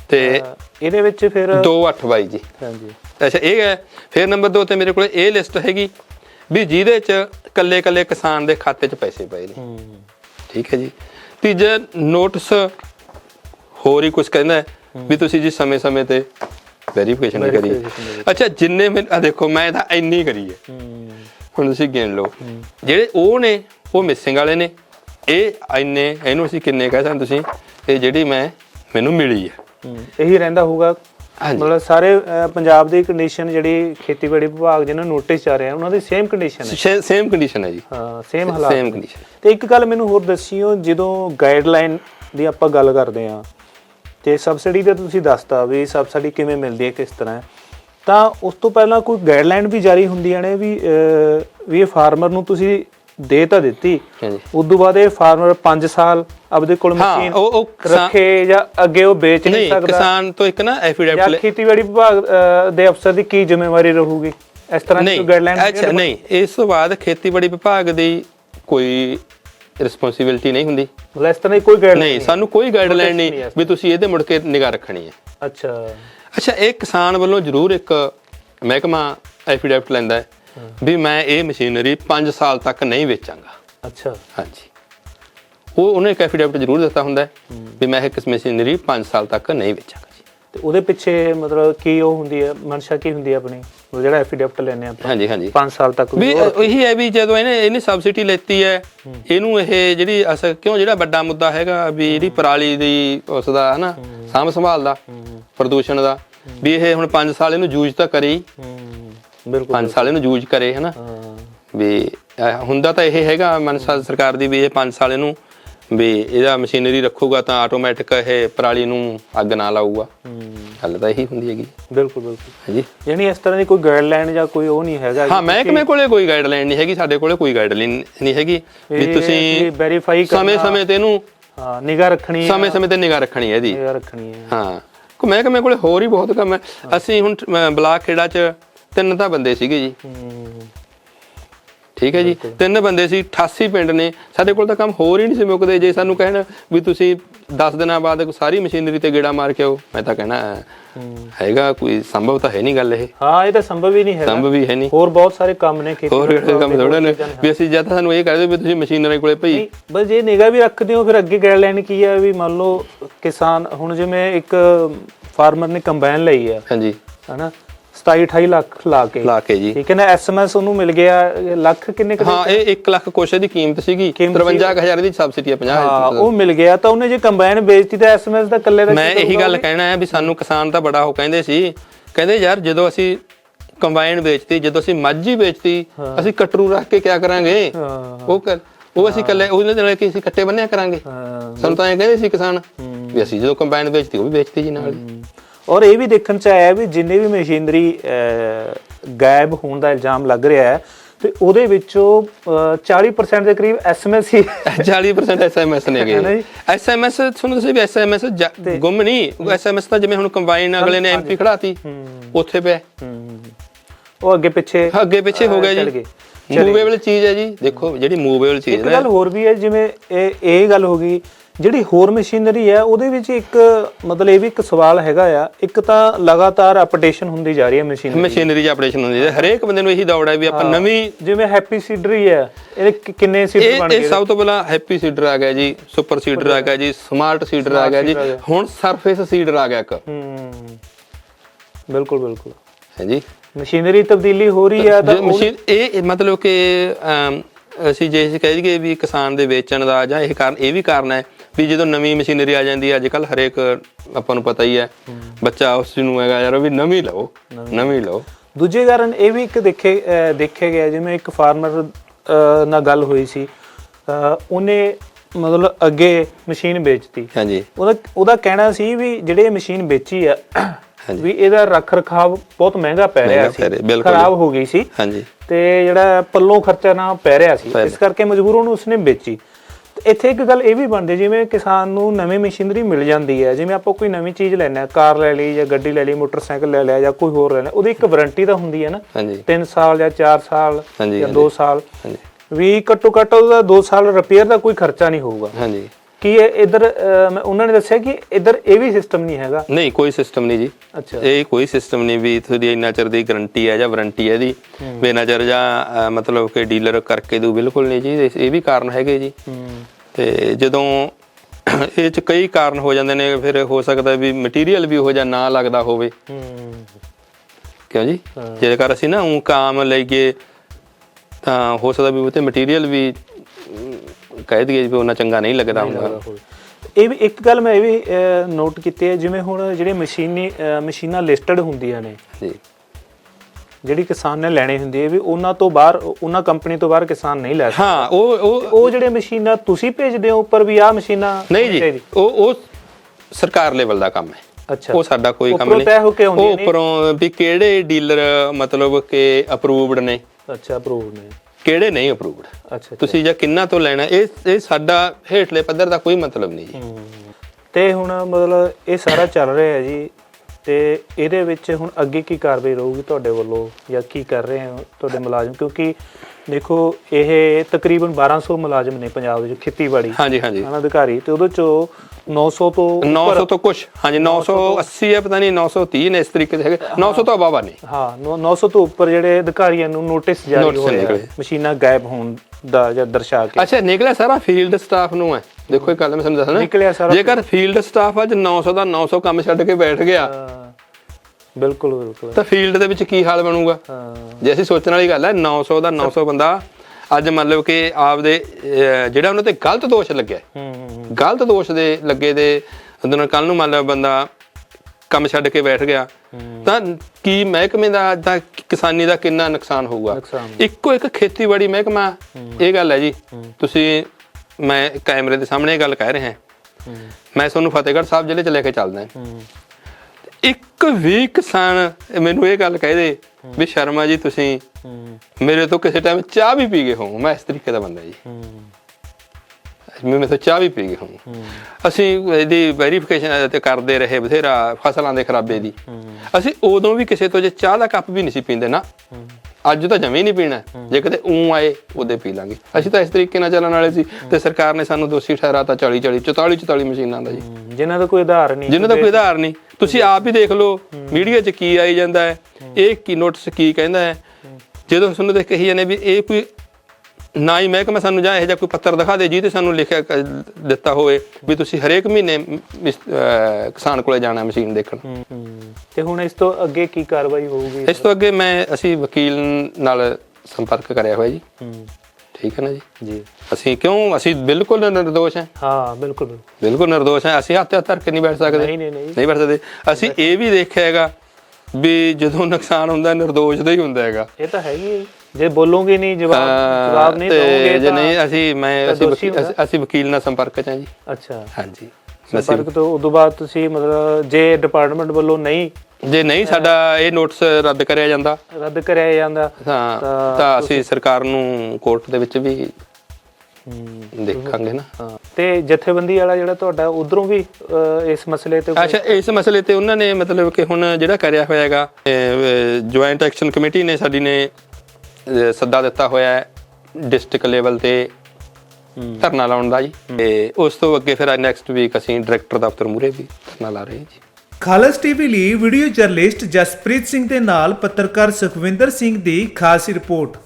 ਤੇ ਇਹਦੇ ਵਿੱਚ ਫਿਰ 2/8/22 ਜੀ। ਹਾਂਜੀ। ਅੱਛਾ ਇਹ ਹੈ। ਫਿਰ ਨੰਬਰ 2 ਤੇ ਮੇਰੇ ਕੋਲ ਇਹ ਲਿਸਟ ਹੈਗੀ ਵੀ ਜਿਹਦੇ ਚ ਕੱਲੇ ਕੱਲੇ ਕਿਸਾਨ ਦੇ ਖਾਤੇ 'ਚ ਪੈਸੇ ਪਏ ਨੇ। ਹੂੰ। ਠੀਕ ਹੈ ਜੀ। ਤੀਜਾ ਨੋਟਿਸ ਹੋਰ ਹੀ ਕੁਝ ਕਹਿੰਦਾ ਹੈ ਵੀ ਤੁਸੀਂ ਜੀ ਸਮੇਂ-ਸਮੇਂ ਤੇ ਵੈਰੀਫਿਕੇਸ਼ਨ ਕਰੀ। Verification ਅੱਛਾ ਜਿੰਨੇ ਮੈਂ ਆ ਦੇਖੋ ਮੈਂ ਤਾਂ ਇੰਨੀ ਕਰੀ ਹੈ। ਹੂੰ। ਹੁਣ ਤੁਸੀਂ ਗਿਣ ਲਓ। ਜਿਹੜੇ ਉਹ ਨੇ ਉਹ ਮਿਸਿੰਗ ਵਾਲੇ ਨੇ। ਇਹ ਇੰਨੇ ਇਹਨੂੰ ਅਸੀਂ ਕਿੰਨੇ ਕਹਿ ਸਕਦੇ ਤੁਸੀਂ ਇਹ ਜਿਹੜੀ ਮੈਂ ਮੈਨੂੰ ਮਿਲੀ ਹੈ। ਇਹੀ ਰਹਿੰਦਾ ਹੋਊਗਾ। ਮਤਲਬ ਸਾਰੇ ਪੰਜਾਬ ਦੀ ਕੰਡੀਸ਼ਨ ਜਿਹੜੀ ਖੇਤੀਬਾੜੀ ਵਿਭਾਗ ਜਿਹਨਾਂ ਨੋਟਿਸ ਜਾ ਰਿਹਾ ਉਹਨਾਂ ਦੀ ਸੇਮ ਕੰਡੀਸ਼ਨ ਹੈ। ਸੇਮ ਕੰਡੀਸ਼ਨ ਹੈ ਜੀ। ਹਾਂ ਸੇਮ ਹਾਲਾਤ ਸੇਮ ਕੰਡੀਸ਼ਨ ਤੇ ਇੱਕ ਗੱਲ ਮੈਨੂੰ ਹੋਰ ਦੱਸਿਓ ਜਦੋਂ ਗਾਈਡਲਾਈਨ ਦੀ ਆਪਾਂ ਗੱਲ ਕਰਦੇ ਆ ਤੇ ਸਬਸਿਡੀ ਦਾ ਤੁਸੀਂ ਦੱਸਤਾ ਵੀ ਸਬਸਿਡੀ ਕਿਵੇਂ ਮਿਲਦੀ ਹੈ ਕਿਸ ਤਰ੍ਹਾਂ। ਤਾਂ ਉਸ ਤੋਂ ਪਹਿਲਾਂ ਕੋਈ ਗਾਈਡਲਾਈਨ ਵੀ ਜਾਰੀ ਹੁੰਦੀਆਂ ਨੇ ਵੀ ਵੀ ਇਹ ਫਾਰਮਰ ਨੂੰ ਤੁਸੀਂ ਦੇ ਤਾਂ ਦਿੱਤੀ। ਹਾਂਜੀ। ਉਸ ਤੋਂ ਬਾਅਦ ਇਹ ਫਾਰਮਰ 5 ਸਾਲ ਆਪਦੇ ਕੋਲ ਮਸ਼ੀਨ ਉਹ- ਉਹ ਕਿਸਾਨ- ਰੱਖੇ ਜਾਂ ਅੱਗੇ ਉਹ ਵੇਚ ਨਹੀਂ ਨਹੀਂ ਸਕਦਾ। ਕਿਸਾਨ ਤੋਂ ਇੱਕ ਨਾ ਜਾਂ ਐਫੀਡੈਵਿਟ ਖੇਤੀਬਾੜੀ ਵਿਭਾਗ ਦੇ ਅਫਸਰ ਦੀ ਕੀ ਜ਼ਿੰਮੇਵਾਰੀ ਰਹੂਗੀ? ਇਸ ਤਰ੍ਹਾਂ ਦੀ ਨਹੀਂ ਕੋਈ ਗਾਈਡਲਾਈਨ ਅੱਛਾ ਨਹੀਂ ਇਸ ਤੋਂ ਬਾਅਦ ਖੇਤੀਬਾੜੀ ਵਿਭਾਗ ਦੀ ਕੋਈ ਰਿਸਪੌਂਸਿਬਿਲਟੀ ਨਹੀਂ ਹੁੰਦੀ। ਮਤਲਬ ਇਸ ਤਰ੍ਹਾਂ ਦੀ ਕੋਈ ਗਾਈਡਲਾਈਨ ਨਹੀਂ ਸਾਨੂੰ ਕੋਈ ਗਾਈਡਲਾਈਨ ਨਹੀਂ। ਵੀ ਤੁਸੀਂ ਇਹਦੇ ਮੁੜ ਕੇ ਨਿਗਾਹ ਰੱਖਣੀ ਹੈ। ਅੱਛਾ। ਅੱਛਾ ਇਹ ਕਿਸਾਨ ਵੱਲੋਂ ਜ਼ਰੂਰ ਇੱਕ ਮਹਿਕਮਾ ਐਫੀਡੈਵਿਟ ਲੈਂਦਾ ਹੈ। ਵੀ ਮੈਂ ਇਹ ਮਸ਼ੀਨਰੀ 5 ਸਾਲ ਤੱਕ ਨਹੀਂ ਵੇਚਾਂਗਾ। ਅੱਛਾ। ਹਾਂਜੀ। ਉਹ ਉਹਨੇ ਇੱਕ ਐਫੀਡੈਵਿਟ ਜ਼ਰੂਰ ਦਿੱਤਾ ਹੁੰਦਾ ਹੈ ਵੀ ਮੈਂ ਇਹ ਕਿਸ ਮਸ਼ੀਨਰੀ 5 ਸਾਲ ਤੱਕ ਨਹੀਂ ਵੇਚਾਂਗਾ ਜੀ। ਤੇ ਉਹਦੇ ਪਿੱਛੇ ਮਤਲਬ ਕੀ ਉਹ ਹੁੰਦੀ ਹੈ ਮਨਸ਼ਾ ਕੀ ਹੁੰਦੀ ਹੈ ਆਪਣੀ? ਉਹ ਜਿਹੜਾ ਐਫੀਡੈਵਿਟ ਲੈਨੇ ਆਪਾਂ। ਹਾਂਜੀ ਹਾਂਜੀ। 5 ਸਾਲ ਤੱਕ ਵੀ ਉਹ- ਇਹੀ ਹੈ ਵੀ ਜਦੋਂ ਇਹਨੇ ਇਹਨੇ ਸਬਸਿਡੀ ਲੈਤੀ ਹੈ ਇਹਨੂੰ ਇਹ ਜਿਹੜੀ ਅਸਲ ਕਿਉਂ ਜਿਹੜਾ ਵੱਡਾ ਮੁੱਦਾ ਹੈਗਾ ਵੀ ਜਿਹੜੀ ਪਰਾਲੀ ਦੀ ਉਸ ਦਾ ਹਨਾ ਸਾਂਭ ਸੰਭਾਲ ਦਾ ਪ੍ਰਦੂਸ਼ਣ ਦਾ ਵੀ ਇਹ ਹੁਣ 5 ਸਾਲ ਇਹਨੂੰ ਯੂਜ਼ ਤਾਂ ਕਰੇ 5 ਸਾਲ ਇਹਨੂੰ ਯੂਜ਼ ਕਰੇ ਹਨਾ? ਵੀ ਹੁੰਦਾ ਤਾਂ ਇਹ ਹੈਗਾ ਮਨਸਾ ਸਰਕਾਰ ਦੀ ਵੀ ਇਹ 5 ਸਾਲ ਇਹਨੂੰ ਵੀ ਇਹਦਾ ਮਸ਼ੀਨਰੀ ਰੱਖੂਗਾ ਤਾਂ ਆਟੋਮੈਟਿਕ ਇਹ ਪਰਾਲੀ ਨੂੰ ਅੱਗ ਨਾ ਲਾਊਗਾ। ਗੱਲ ਤਾਂ ਇਹੀ ਹੁੰਦੀ ਹੈਗੀ। ਬਿਲਕੁਲ ਬਿਲਕੁਲ। ਹਾਂਜੀ। ਯਾਨੀ ਇਸ ਤਰ੍ਹਾਂ ਦੀ ਕੋਈ ਗਾਈਡਲਾਈਨ ਜਾਂ ਕੋਈ ਉਹ ਨਹੀਂ ਹੈਗਾ ਹਾਂ ਮਹਿਕਮੇ ਕੋਲੇ ਕੋਈ ਗਾਈਡਲਾਈਨ ਨਹੀਂ ਹੈਗੀ ਸਾਡੇ ਕੋਲੇ ਕੋਈ ਗਾਈਡਲਾਈਨ ਨਹੀਂ ਹੈਗੀ ਵੀ ਤੁਸੀਂ ਵੈਰੀਫਾਈ ਸਮੇਂ ਸਮੇਂ ਤੇ ਇਹਨੂੰ ਹਾਂ ਨਿਗਾਹ ਰੱਖਣੀ ਹੈ ਸਮੇਂ ਸਮੇਂ ਤੇ ਨਿਗਾਹ ਰੱਖਣੀ ਹੈ ਇਹਦੀ। ਨਿਗਾਹ ਰੱਖਣੀ ਹੈ। ਹਾਂ। ਕੋ ਮਹਿਕਮੇ ਕੋਲੇ ਹੋਰ ਹੀ ਬਹੁਤ ਕੰਮ ਹੈ। ਅਸੀਂ ਹੁਣ ਬਲਾਕ ਖੇੜਾ ਚ ਤਿੰਨ ਤਾਂ ਬੰਦੇ ਸੀਗੇ ਜੀ। ਹੂੰ, ਠੀਕ ਹੈ ਜੀ। ਤਿੰਨ ਬੰਦੇ ਸੀ 88 ਪਿੰਡ ਨੇ। ਸਾਡੇ ਕੋਲ ਤਾਂ ਕੰਮ ਹੋਰ ਹੀ ਨਹੀਂ ਸੀ ਮੁੱਕਦੇ। ਜੇ ਸਾਨੂੰ ਕਹਿਣ ਵੀ ਤੁਸੀਂ 10 ਦਿਨਾਂ ਬਾਅਦ ਸਾਰੀ ਮਸ਼ੀਨਰੀ ਤੇ ਗੇੜਾ ਮਾਰ ਕੇ ਆਓ ਮੈਂ ਤਾਂ ਕਹਿਣਾ ਹੂੰ। ਹੈਗਾ ਕੋਈ ਸੰਭਵ ਤਾਂ ਹੈ ਨਹੀਂ ਗੱਲ ਇਹ। ਹਾਂ ਇਹ ਤਾਂ ਸੰਭਵ ਹੀ ਨਹੀਂ ਹੈਗਾ। ਸੰਭਵ ਵੀ ਹੈ ਨਹੀਂ। ਹੋਰ ਬਹੁਤ ਸਾਰੇ ਕੰਮ ਨੇ ਖੇਤੀ ਹੋਰ ਕਿਹੜੇ ਕੰਮ ਥੋੜਾ ਨੇ? ਵੀ ਅਸੀਂ ਜਾਂ ਤਾਂ ਸਾਨੂੰ ਇਹ ਕਹਿ ਦਿਓ ਵੀ ਤੁਸੀਂ ਮਸ਼ੀਨਰੀ ਕੋਲੇ ਭਈ। ਬਸ ਜੇ ਨਿਗਾਹ ਵੀ ਰੱਖਦੇ ਹੋ ਫਿਰ ਅੱਗੇ ਗਾਈਡਲਾਈਨ ਕੀ ਹੈ ਵੀ ਮੰਨ ਲਓ ਕਿਸਾਨ ਹੁਣ ਜਿਵੇਂ ਇੱਕ ਫਾਰਮਰ ਨੇ ਕੰਬਾਈਨ ਲਈ ਹੈ ਹਾਂਜੀ। ਹਨਾ? 27 28 ਲੱਖ ਲਾ ਕੇ। ਲਾ ਕੇ ਜੀ। ਠੀਕ ਹੈ ਨਾ ਐਸਐਮਐਸ ਉਹਨੂੰ ਮਿਲ ਗਿਆ ਲੱਖ ਕਿੰਨੇ ਕੁ ਹਾਂ ਇਹ 1 ਲੱਖ ਕੁਛ ਦੀ ਕੀਮਤ ਸੀਗੀ ਕੀਮਤ 53000 ਦੀ ਸਬਸਿਡੀ ਹੈ 50 ਹਾਂ ਉਹ ਮਿਲ ਗਿਆ ਤਾਂ ਉਹਨੇ ਜੇ ਕੰਬਾਈਨ ਵੇਚਤੀ ਤਾਂ ਐਸਐਮਐਸ ਦਾ ਇਕੱਲੇ ਦਾ ਮੈਂ ਇਹੀ ਗੱਲ ਕਹਿਣਾ ਹੈ ਵੀ ਸਾਨੂੰ ਕਿਸਾਨ ਤਾਂ ਬੜਾ ਉਹ ਕਹਿੰਦੇ ਸੀ ਕਹਿੰਦੇ ਯਾਰ ਜਦੋਂ ਅਸੀਂ ਕੰਬਾਈਨ ਵੇਚਤੀ ਜਦੋਂ ਅਸੀਂ ਮੱਝ ਵੇਚਤੀ ਅਸੀਂ ਕਟਰੂ ਰੱਖ ਕੇ ਕਿਆ ਕਰਾਂਗੇ? ਉਹ ਉਹ ਅਸੀਂ ਕੱਲੇ ਉਹਦੇ ਨਾਲ ਕਿ ਅਸੀਂ ਕੱਟੇ ਬੰਨਿਆ ਕਰਾਂਗੇ? ਸਾਨੂੰ ਤਾਂ ਇਹ ਕਹਿੰਦੇ ਸੀ ਕਿਸਾਨ ਵੀ ਅਸੀਂ ਜਦੋਂ ਕੰਬਾਈਨ ਵੇਚਤੀ ਉਹ ਵੀ ਵੇਚਤੀ ਜੀ ਨਾਲ। ਔਰ ਇਹ ਵੀ ਦੇਖਣ ਚ ਆਇਆ ਵੀ ਜਿੰਨੇ ਵੀ ਮਸ਼ੀਨਰੀ ਗਾਇਬ ਹੋਣ ਦਾ ਇਲਜ਼ਾਮ ਲੱਗ ਰਿਹਾ ਹੈ ਤੇ ਉਹਦੇ ਵਿੱਚੋਂ ਅਹ, 40% ਦੇ ਕਰੀਬ ਐਸਐਮਐਸ ਹੀ 40% ਐਸਐਮਐਸ ਨੇ ਗਏ? ਐਸਐਮਐਸ ਤੁਹਾਨੂੰ ਦੱਸਿਆ ਵੀ ਐਸਐਮਐਸ ਗੁੰਮ ਨਹੀਂ। ਐਸਐਮਐਸ ਤਾਂ ਜਿਵੇਂ ਹੁਣ ਕੰਬਾਈਨ ਅਗਲੇ ਨੇ ਐਮਪੀ ਖੜਾਤੀ ਉੱਥੇ ਪਿਆ। ਉਹ ਅੱਗੇ ਪਿੱਛੇ ਅੱਗੇ ਪਿੱਛੇ ਹੋ ਗਿਆ ਜੀ। ਮੂਵੇਬਲ ਚੀਜ਼ ਹੈ ਜੀ। ਦੇਖੋ ਜਿਹੜੀ ਮੂਵੇਬਲ ਚੀਜ਼ ਇੱਕ ਹੈ ਗੱਲ ਹੋਰ ਵੀ ਹੈ ਜਿਵੇਂ ਇਹ ਇਹ ਗੱਲ ਹੋ ਗਈ ਜਿਹੜੀ ਹੋਰ ਮਸ਼ੀਨਰੀ ਹੈ ਉਹਦੇ ਵਿੱਚ ਇੱਕ ਮਤਲਬ ਇਹ ਵੀ ਇੱਕ ਸਵਾਲ ਹੈਗਾ ਆ ਇੱਕ ਤਾਂ ਲਗਾਤਾਰ ਅਪਡੇਸ਼ਨ ਹੁੰਦੀ ਜਾ ਰਹੀ ਹੈ ਮਸ਼ੀਨਰੀ ਮਸ਼ੀਨਰੀ ਦੀ ਆਪਰੇਸ਼ਨ ਹੁੰਦੀ ਹੈ। ਹਰੇਕ ਬੰਦੇ ਨੂੰ ਇਹੀ ਦੌੜ ਹੈ ਵੀ ਆਪਾਂ ਨਵੀਂ ਜਿਵੇਂ ਹੈਪੀ ਸੀਡਰੀ ਹੈ ਇਹਦੇ ਕਿ- ਕਿੰਨੇ ਸੀਡਰ ਇਹ ਬਣ ਇਹ ਗਏ ਸਭ ਤੋਂ ਪਹਿਲਾਂ ਹੈਪੀ ਸੀਡਰ ਆ ਗਿਆ ਜੀ ਸੁਪਰ ਸੀਡਰ ਆ ਗਿਆ ਜੀ ਸਮਾਰਟ ਸੀਡਰ ਆ ਗਿਆ ਜੀ। ਹੁਣ ਸਰਫੇਸ ਸੀਡਰ ਆ ਗਿਆ ਇੱਕ। ਹੂੰ ਬਿਲਕੁਲ ਬਿਲਕੁਲ। ਹੈ ਜੀ ਮਸ਼ੀਨਰੀ ਤਬਦੀਲੀ ਹੋ ਰਹੀ ਹੈ ਤਾਂ ਮਸ਼ੀਨ ਇਹ ਇਹ ਮਤਲਬ ਕਿ ਅਸੀਂ ਜੇ ਅਸੀਂ ਕਹਿ ਦਈਏ ਵੀ ਕਿਸਾਨ ਦੇ ਵੇਚਣ ਦਾ ਜਾਂ ਇਹ ਕਾਰਨ ਇਹ ਵੀ ਕਾਰਨ ਹੈ ਵੀ ਜਦੋਂ ਨਵੀਂ ਮਸ਼ੀਨਰੀ ਆ ਜਾਂਦੀ ਹੈ ਅੱਜ ਕੱਲ ਹਰੇਕ ਆਪਾਂ ਨੂੰ ਪਤਾ ਹੀ ਹੈ ਬੱਚਾ ਉਸ ਨੂੰ ਹੈਗਾ ਯਾਰ ਵੀ ਨਵੀਂ ਲਓ ਨਵੀਂ ਲਓ। ਦੂਜੇ ਕਾਰਨ ਇਹ ਵੀ ਇੱਕ ਦੇਖੇ ਦੇਖਿਆ ਗਿਆ ਜਿਵੇਂ ਇੱਕ ਫਾਰਮਰ ਨਾਲ ਗੱਲ ਹੋਈ ਸੀ ਉਹਨੇ ਮਤਲਬ ਅੱਗੇ ਮਸ਼ੀਨ ਵੇਚਤੀ। ਹਾਂਜੀ। ਉਹਦਾ ਉਹਦਾ ਕਹਿਣਾ ਸੀ ਵੀ ਜਿਹੜੇ ਮਸ਼ੀਨ ਵੇਚੀ ਆ ਵੀ ਇਹਦਾ ਰੱਖ ਰਖਾਵ ਬਹੁਤ ਮਹਿੰਗਾ ਪੈ ਰਿਹਾ ਸੀ। ਖਰਾਬ ਹੋ ਗਈ ਸੀ। ਹਾਂਜੀ। ਤੇ ਜਿਹੜਾ ਪੱਲੋਂ ਖਰਚਾ ਨਾ ਪੈ ਰਿਹਾ ਸੀ ਇਸ ਕਰਕੇ ਮਜਬੂਰ ਉਹਨੂੰ ਉਸਨੇ ਵੇਚੀ। ਇੱਥੇ ਇੱਕ ਗੱਲ ਇਹ ਵੀ ਬਣਦੀ ਜਿਵੇਂ ਕਿਸਾਨ ਨੂੰ ਨਵੀਂ ਮਸ਼ੀਨਰੀ ਮਿਲ ਜਾਂਦੀ ਹੈ ਜਿਵੇਂ ਆਪਾਂ ਕੋਈ ਨਵੀਂ ਚੀਜ਼ ਲੈਣਾ ਹੈ ਕਾਰ ਲੈ ਲਈ ਜਾਂ ਗੱਡੀ ਲੈ ਲਈ ਮੋਟਰਸਾਈਕਲ ਲੈ ਲਿਆ ਜਾਂ ਕੋਈ ਹੋਰ ਲੈ ਲਿਆ ਉਹਦੀ ਇੱਕ ਵਾਰੰਟੀ ਤਾਂ ਹੁੰਦੀ ਹੈ ਨਾ। ਹਾਂਜੀ। 3 ਸਾਲ ਜਾਂ 4 ਸਾਲ ਜਾਂ ਹਾਂਜੀ। 2 ਸਾਲ। ਹਾਂਜੀ। ਵੀ ਘੱਟੋ ਘੱਟ ਉਹਦਾ 2 ਸਾਲ ਰਿਪੇਅਰ ਦਾ ਕੋਈ ਖਰਚਾ ਨਹੀਂ ਹੋਊਗਾ। ਹਾਂਜੀ। ਕੀ ਇਹ ਇਧਰ ਉਹਨਾਂ ਨੇ ਦੱਸਿਆ ਕਿ ਇਧਰ ਇਹ ਵੀ ਸਿਸਟਮ ਨਹੀਂ ਹੈਗਾ? ਨਹੀਂ ਕੋਈ ਸਿਸਟਮ ਨਹੀਂ ਜੀ। ਅੱਛਾ। ਇਹ ਕੋਈ ਸਿਸਟਮ ਨਹੀਂ ਵੀ ਤੁਹਾਡੀ ਇੰਨਾ ਚਿਰ ਦੀ ਗਾਰੰਟੀ ਹੈ ਜਾਂ ਵਾਰੰਟੀ ਹੈ ਇਹਦੀ। ਵੀ ਇੰਨਾ ਚਿਰ ਜਾਂ ਮਤਲਬ ਕਿ ਡੀਲਰ ਕਰਕੇ ਦੂ ਬਿਲਕੁਲ ਨਹੀਂ ਜੀ। ਇਹ- ਵੀ ਕਾਰਨ ਹੈਗੇ ਜੀ। ਤੇ ਜਦੋਂ ਇਹ ਚ ਕਈ ਕਾਰਨ ਹੋ ਜਾਂਦੇ ਨੇ ਫਿਰ ਹੋ ਸਕਦਾ ਵੀ ਮਟੀਰੀਅਲ ਵੀ ਹੋ ਜਾਂ ਨਾ ਲੱਗਦਾ ਹੋਵੇ। ਕਿਉਂ ਜੀ? ਜੇਕਰ ਅਸੀਂ ਨਾ ਉਹ ਕਾਮ ਲਈਏ ਤਾਂ ਹੋ ਸਕਦਾ ਵੀ ਉਹ ਤੇ ਮਟੀਰੀਅਲ ਵੀ ਕਹਿ ਦਈਏ ਵੀ ਉਹਨਾਂ ਚੰਗਾ ਨਹੀਂ ਲੱਗਦਾ ਹੁੰਦਾ। ਇਹ ਵੀ ਇੱਕ ਗੱਲ ਮੈਂ ਇਹ ਵੀ ਨੋਟ ਕੀਤੀ ਹੈ ਜਿਵੇਂ ਹੁਣ ਜਿਹੜੇ ਮਸ਼ੀਨੀ ਮਸ਼ੀਨਾਂ ਲਿਸਟਡ ਹੁੰਦੀਆਂ ਨੇ ਜੀ। ਜਿਹੜੀ ਕਿਸਾਨ ਨੇ ਲੈਣੀ ਹੁੰਦੀ ਹੈ ਵੀ ਉਹਨਾਂ ਤੋਂ ਬਾਹਰ ਉਹਨਾਂ ਕੰਪਨੀ ਤੋਂ ਬਾਹਰ ਕਿਸਾਨ ਨਹੀਂ ਲੈ ਸਕਦਾ। ਹਾਂ ਉਹ ਉਹ ਉਹ ਜਿਹੜੇ ਮਸ਼ੀਨਾਂ ਤੁਸੀਂ ਭੇਜਦੇ ਹੋ ਉੱਪਰ ਵੀ ਆਹ ਮਸ਼ੀਨਾਂ ਨਹੀਂ ਜੀ। ਉਹ ਉਹ ਸਰਕਾਰ ਲੈਵਲ ਦਾ ਕੰਮ ਹੈ। ਅੱਛਾ। ਉਹ ਸਾਡਾ ਕੋਈ ਕੰਮ ਨਹੀਂ। ਹੋ ਕੇ ਉਹ। ਉੱਪਰੋਂ ਵੀ ਕਿਹੜੇ ਡੀਲਰ ਮਤਲਬ ਕਿ ਅਪਰੂਵਡ ਨੇ? ਅੱਛਾ ਅਪਰੂਵ ਨੇ। ਕਿਹੜੇ ਨਹੀਂ ਅਪਰੂਵਡ ਅੱਛਾ ਤੁਸੀਂ ਜਾਂ ਕਿੰਨਾ ਤੋਂ ਲੈਣਾ? ਇਹ ਇਹ ਸਾਡਾ ਹੇਠਲੇ ਪੱਧਰ ਦਾ ਕੋਈ ਮਤਲਬ ਨਹੀਂ ਜੀ। ਤੇ ਹੁਣ ਮਤਲਬ ਇਹ ਸਾਰਾ ਚੱਲ ਰਿਹਾ ਹੈ ਜੀ। ਤੇ ਇਹਦੇ ਵਿੱਚ ਹੁਣ ਅੱਗੇ ਕੀ ਕਾਰਵਾਈ ਰਹੂਗੀ ਤੁਹਾਡੇ ਵੱਲੋਂ ਜਾਂ ਕੀ ਕਰ ਰਹੇ ਹੋ ਤੁਹਾਡੇ ਮੁਲਾਜ਼ਮ? ਕਿਉਂਕਿ ਦੇਖੋ ਇਹ ਤਕਰੀਬਨ 1200 ਮੁਲਾਜ਼ਮ ਨੇ ਪੰਜਾਬ ਵਿੱਚ ਖੇਤੀਬਾੜੀ ਹਾਂਜੀ ਹਾਂਜੀ। ਹਨ ਅਧਿਕਾਰੀ ਤੇ ਉਹਦੇ ਚੋਂ 900 ਤੋਂ 900 ਤੋਂ ਕੁਝ ਹਾਂਜੀ 980 ਹੈ ਪਤਾ ਨਹੀਂ 930 ਨੇ ਇਸ ਤਰੀਕੇ ਦੇ ਹੈਗੇ। 900 ਤੋਂ ਇਬਾਵਾ ਨੇ। ਹਾਂ ਨੌ- 900 ਤੋਂ ਉੱਪਰ ਜਿਹੜੇ ਅਧਿਕਾਰੀਆਂ ਨੂੰ ਨੋਟਿਸ ਜਾਰੀ ਹੋਇਆ। ਮਸ਼ੀਨਾਂ ਗਾਇਬ ਹੋਣ ਦਾ ਜਾਂ ਦਰਸਾ ਕੇ। ਅੱਛਾ ਨਿਕਲਿਆ ਸਾਰਾ ਫੀਲਡ ਸਟਾਫ ਨੂੰ ਹੈ। ਦੇਖੋ ਇਹ ਗੱਲ ਮੈਂ ਤੁਹਾਨੂੰ ਦੱਸਣਾ ਨਿਕਲਿਆ ਸਾਰਾ ਜੇਕਰ ਫੀਲਡ ਸਟਾਫ ਅੱਜ 900 ਦਾ 900 ਕੰਮ ਛੱਡ ਕੇ ਬੈਠ ਗਿਆ ਹਾਂ, ਬਿਲਕੁਲ ਬਿਲਕੁਲ। ਤਾਂ ਫੀਲਡ ਦੇ ਵਿੱਚ ਕੀ ਹਾਲ ਬਣੂਗਾ? ਹਾਂ। ਜੇ ਅਸੀਂ ਸੋਚਣ ਵਾਲੀ ਗੱਲ ਹੈ 900 ਦਾ 900 ਬੰਦਾ ਅੱਜ ਮਤਲਬ ਕਿ ਆਪਦੇ ਅਹ, ਜਿਹੜਾ ਉਹਨਾਂ ਤੇ ਗਲਤ ਦੋਸ਼ ਲੱਗਿਆ। ਹੂੰ ਹੂੰ, ਹੂੰ। ਗਲਤ ਦੋਸ਼ ਦੇ ਲੱਗੇ ਦੇ ਉਹਦੇ ਨਾਲ ਕੱਲ ਨੂੰ ਮੰਨ ਲਓ ਬੰਦਾ ਕੰਮ ਛੱਡ ਕੇ ਬੈਠ ਗਿਆ ਤਾਂ ਕੀ ਮਹਿਕਮੇ ਦਾ ਤਾਂ ਕਿਸਾਨੀ ਦਾ ਕਿੰਨਾ ਨੁਕਸਾਨ ਹੋਊਗਾ? ਨੁਕਸਾਨ। ਇੱਕੋ ਇੱਕ ਖੇਤੀਬਾੜੀ ਮਹਿਕਮਾ ਇਹ ਗੱਲ ਹੈ ਜੀ। ਤੁਸੀਂ ਮੈਂ ਕੈਮਰੇ ਦੇ ਸਾਹਮਣੇ ਇਹ ਗੱਲ ਕਹਿ ਰਿਹਾ। ਹੂੰ ਮੈਂ ਤੁਹਾਨੂੰ ਫਤਿਹਗੜ੍ਹ ਸਾਹਿਬ ਜ਼ਿਲ੍ਹੇ ਚ ਲੈ ਕੇ ਚੱਲਦਾ ਹਾਂ। ਇੱਕ ਵੀ ਕਿਸਾਨ ਮੈਨੂੰ ਇਹ ਗੱਲ ਕਹਿ ਦੇ ਵੀ ਸ਼ਰਮਾ ਜੀ ਤੁਸੀਂ ਮੇਰੇ ਤੋਂ ਕਿਸੇ ਟਾਈਮ ਚਾਹ ਵੀ ਪੀ ਗਏ ਹੋ ਮੈਂ ਇਸ ਤਰੀਕੇ ਦਾ ਬੰਦਾ ਜੀ। ਮੈਂ ਮੇਰੇ ਤੋਂ ਚਾਹ ਵੀ ਪੀ ਗਏ ਹੋ। ਅਸੀਂ ਇਹਦੀ ਵੈਰੀਫਿਕੇਸ਼ਨ ਤੇ ਕਰਦੇ ਰਹੇ ਬਥੇਰਾ ਫਸਲਾਂ ਦੇ ਖਰਾਬੇ ਦੀ। ਅਸੀਂ ਉਦੋਂ ਵੀ ਕਿਸੇ ਤੋਂ ਜੇ ਚਾਹ ਦਾ ਕੱਪ ਵੀ ਨਹੀਂ ਸੀ ਪੀਂਦੇ ਨਾ। ਅੱਜ ਤਾਂ ਜਮੇ ਨਹੀਂ ਪੀਣਾ। ਜੇ ਕਿਤੇ ਉਂ ਆਏ ਉਹਦੇ ਪੀ ਲਾਂਗੇ। ਅਸੀਂ ਤਾਂ ਇਸ ਤਰੀਕੇ ਨਾਲ ਚੱਲਣ ਵਾਲੇ ਸੀ ਤੇ ਸਰਕਾਰ ਨੇ ਸਾਨੂੰ ਦੋਸ਼ੀ ਠਹਿਰਾਤਾ 40 40 44 44 ਮਸ਼ੀਨਾਂ ਦਾ ਜੀ। ਜਿਨ੍ਹਾਂ ਦਾ ਕੋਈ ਆਧਾਰ ਨਹੀਂ। ਜਿਨ੍ਹਾਂ ਦਾ ਕੋਈ ਆਧਾਰ ਨਹੀਂ। ਤੁਸੀਂ ਆਪ ਹੀ ਦੇਖ ਲਓ ਮੀਡੀਆ 'ਚ ਕੀ ਆਈ ਜਾਂਦਾ ਹੈ ਇਹ ਕੀ ਨੋਟਿਸ ਕੀ ਕਹਿੰਦਾ ਹੈ। ਜਦੋਂ ਤੁਹਾਨੂੰ ਦੇਖ ਕਹੀ ਜਾਂਦੇ ਵੀ ਇਹ ਕੋਈ ਨਾ ਹੀ ਮਹਿਕਮਾ ਸਾਨੂੰ ਜਾਂ ਇਹੋ ਜਿਹਾ ਕੋਈ ਪੱਤਰ ਦਿਖਾ ਦੇ ਜਿਹਦੇ ਸਾਨੂੰ ਲਿਖਿਆ ਦਿੱਤਾ ਹੋਵੇ ਵੀ ਤੁਸੀਂ ਹਰੇਕ ਮਹੀਨੇ ਕਿਸਾਨ ਕੋਲੇ ਜਾਣਾ ਮਸ਼ੀਨ ਦੇਖਣ। ਹੂੰ, ਹੂੰ। ਤੇ ਹੁਣ ਇਸ ਤੋਂ ਅੱਗੇ ਕੀ ਕਾਰਵਾਈ ਹੋਊਗੀ? ਇਸ ਤੋਂ ਅੱਗੇ ਮੈਂ ਅਸੀਂ ਵਕੀਲ ਨਾਲ ਸੰਪਰਕ ਕਰਿਆ ਹੋਇਆ ਜੀ। ਹੂੰ। ਠੀਕ ਹੈ ਨਾ ਜੀ? ਜੀ। ਅਸੀਂ ਕਿਉਂ? ਅਸੀਂ ਬਿਲਕੁਲ ਨਿਰਦੋਸ਼ ਹਾਂ। ਹਾਂ ਬਿਲਕੁਲ ਬਿਲਕੁਲ। ਨਿਰਦੋਸ਼ ਹਾਂ। ਅਸੀਂ ਹੱਥ ਧਰ ਕੇ ਨਹੀਂ ਬੈਠ ਸਕਦੇ। ਨਹੀਂ ਨਹੀਂ ਨਹੀਂ। ਬੈਠ ਸਕਦੇ। ਅਸੀਂ ਇਹ ਵੀ ਦੇਖਿਆ ਹੈਗਾ ਵੀ ਜਦੋਂ ਨੁਕਸਾਨ ਹੁੰਦਾ ਨਿਰਦੋਸ਼ ਦਾ ਹੀ ਹੁੰਦਾ ਹੈਗਾ। ਇਹ ਤਾਂ ਹੈਗੀ ਹੈ। ਜੇ ਬੋਲੋਗੇ ਨਹੀਂ ਜਵਾਬ ਅਹ ਜਵਾਬ ਨਹੀਂ ਤੇ ਦੋਗੇ ਜੇ ਨਹੀਂ ਅਸੀਂ ਮੈਂ ਅਸੀਂ ਦੋਸ਼ੀ ਵਕੀਲ- ਅਸੀਂ- ਅਸੀਂ ਵਕੀਲ ਨਾਲ ਸੰਪਰਕ ਚ ਹਾਂ ਜੀ। ਅੱਛਾ। ਹਾਂਜੀ। ਸੰਪਰਕ ਤੋਂ ਉਦੋਂ ਬਾਅਦ ਤੁਸੀਂ ਮਤਲਬ ਜੇ ਡਿਪਾਰਟਮੈਂਟ ਵੱਲੋਂ ਨਹੀਂ ਜੇ ਨਹੀਂ ਸਾਡਾ ਇਹ ਨੋਟਿਸ ਰੱਦ ਕਰਿਆ ਜਾਂਦਾ। ਰੱਦ ਕਰਿਆ ਜਾਂਦਾ ਤਾਂ ਤਾਂ ਤਾਂ ਅਸੀਂ ਸਰਕਾਰ ਨੂੰ ਕੋਰਟ ਦੇ ਵਿੱਚ ਵੀ ਹੂੰ। ਦੇਖਾਂਗੇ ਨਾ। ਹਾਂ। ਤੇ ਜਥੇਬੰਦੀ ਵਾਲਾ ਜਿਹੜਾ ਤੁਹਾਡਾ ਉਧਰੋਂ ਵੀ ਅਹ, ਇਸ ਮਸਲੇ ਤੇ ਅੱਛਾ ਇਸ ਮਸਲੇ ਤੇ ਉਹਨਾਂ ਨੇ ਮਤਲਬ ਕਿ ਹੁਣ ਜਿਹੜਾ ਕਰਿਆ ਹੋਇਆ ਹੈਗਾ ਜੁਆਇੰਟ ਐਕਸ਼ਨ ਕਮੇਟੀ ਨੇ ਸਾਡੀ ਨੇ ਅਹ, ਸੱਦਾ ਦਿੱਤਾ ਹੋਇਆ ਹੈ ਡਿਸਟ੍ਰਿਕਟ ਲੈਵਲ ਤੇ ਧਰਨਾ ਲਾਉਣ ਦਾ ਜੀ। ਤੇ ਉਸ ਤੋਂ ਅੱਗੇ ਫਿਰ ਨੈਕਸਟ ਵੀਕ ਅਸੀਂ ਡਾਇਰੈਕਟਰ ਦਫ਼ਤਰ ਮੂਰੇ ਵੀ ਧਰਨਾ ਲਾ ਰਹੇ ਹਾਂ ਜੀ। ਖਾਲਸ ਟੀਵੀ ਲਈ ਵੀਡੀਓ ਜਰਨਲਿਸਟ ਜਸਪ੍ਰੀਤ ਸਿੰਘ ਦੇ ਨਾਲ ਪੱਤਰਕਾਰ ਸੁਖਵਿੰਦਰ ਸਿੰਘ ਦੀ ਖਾਸ ਰਿਪੋਰਟ।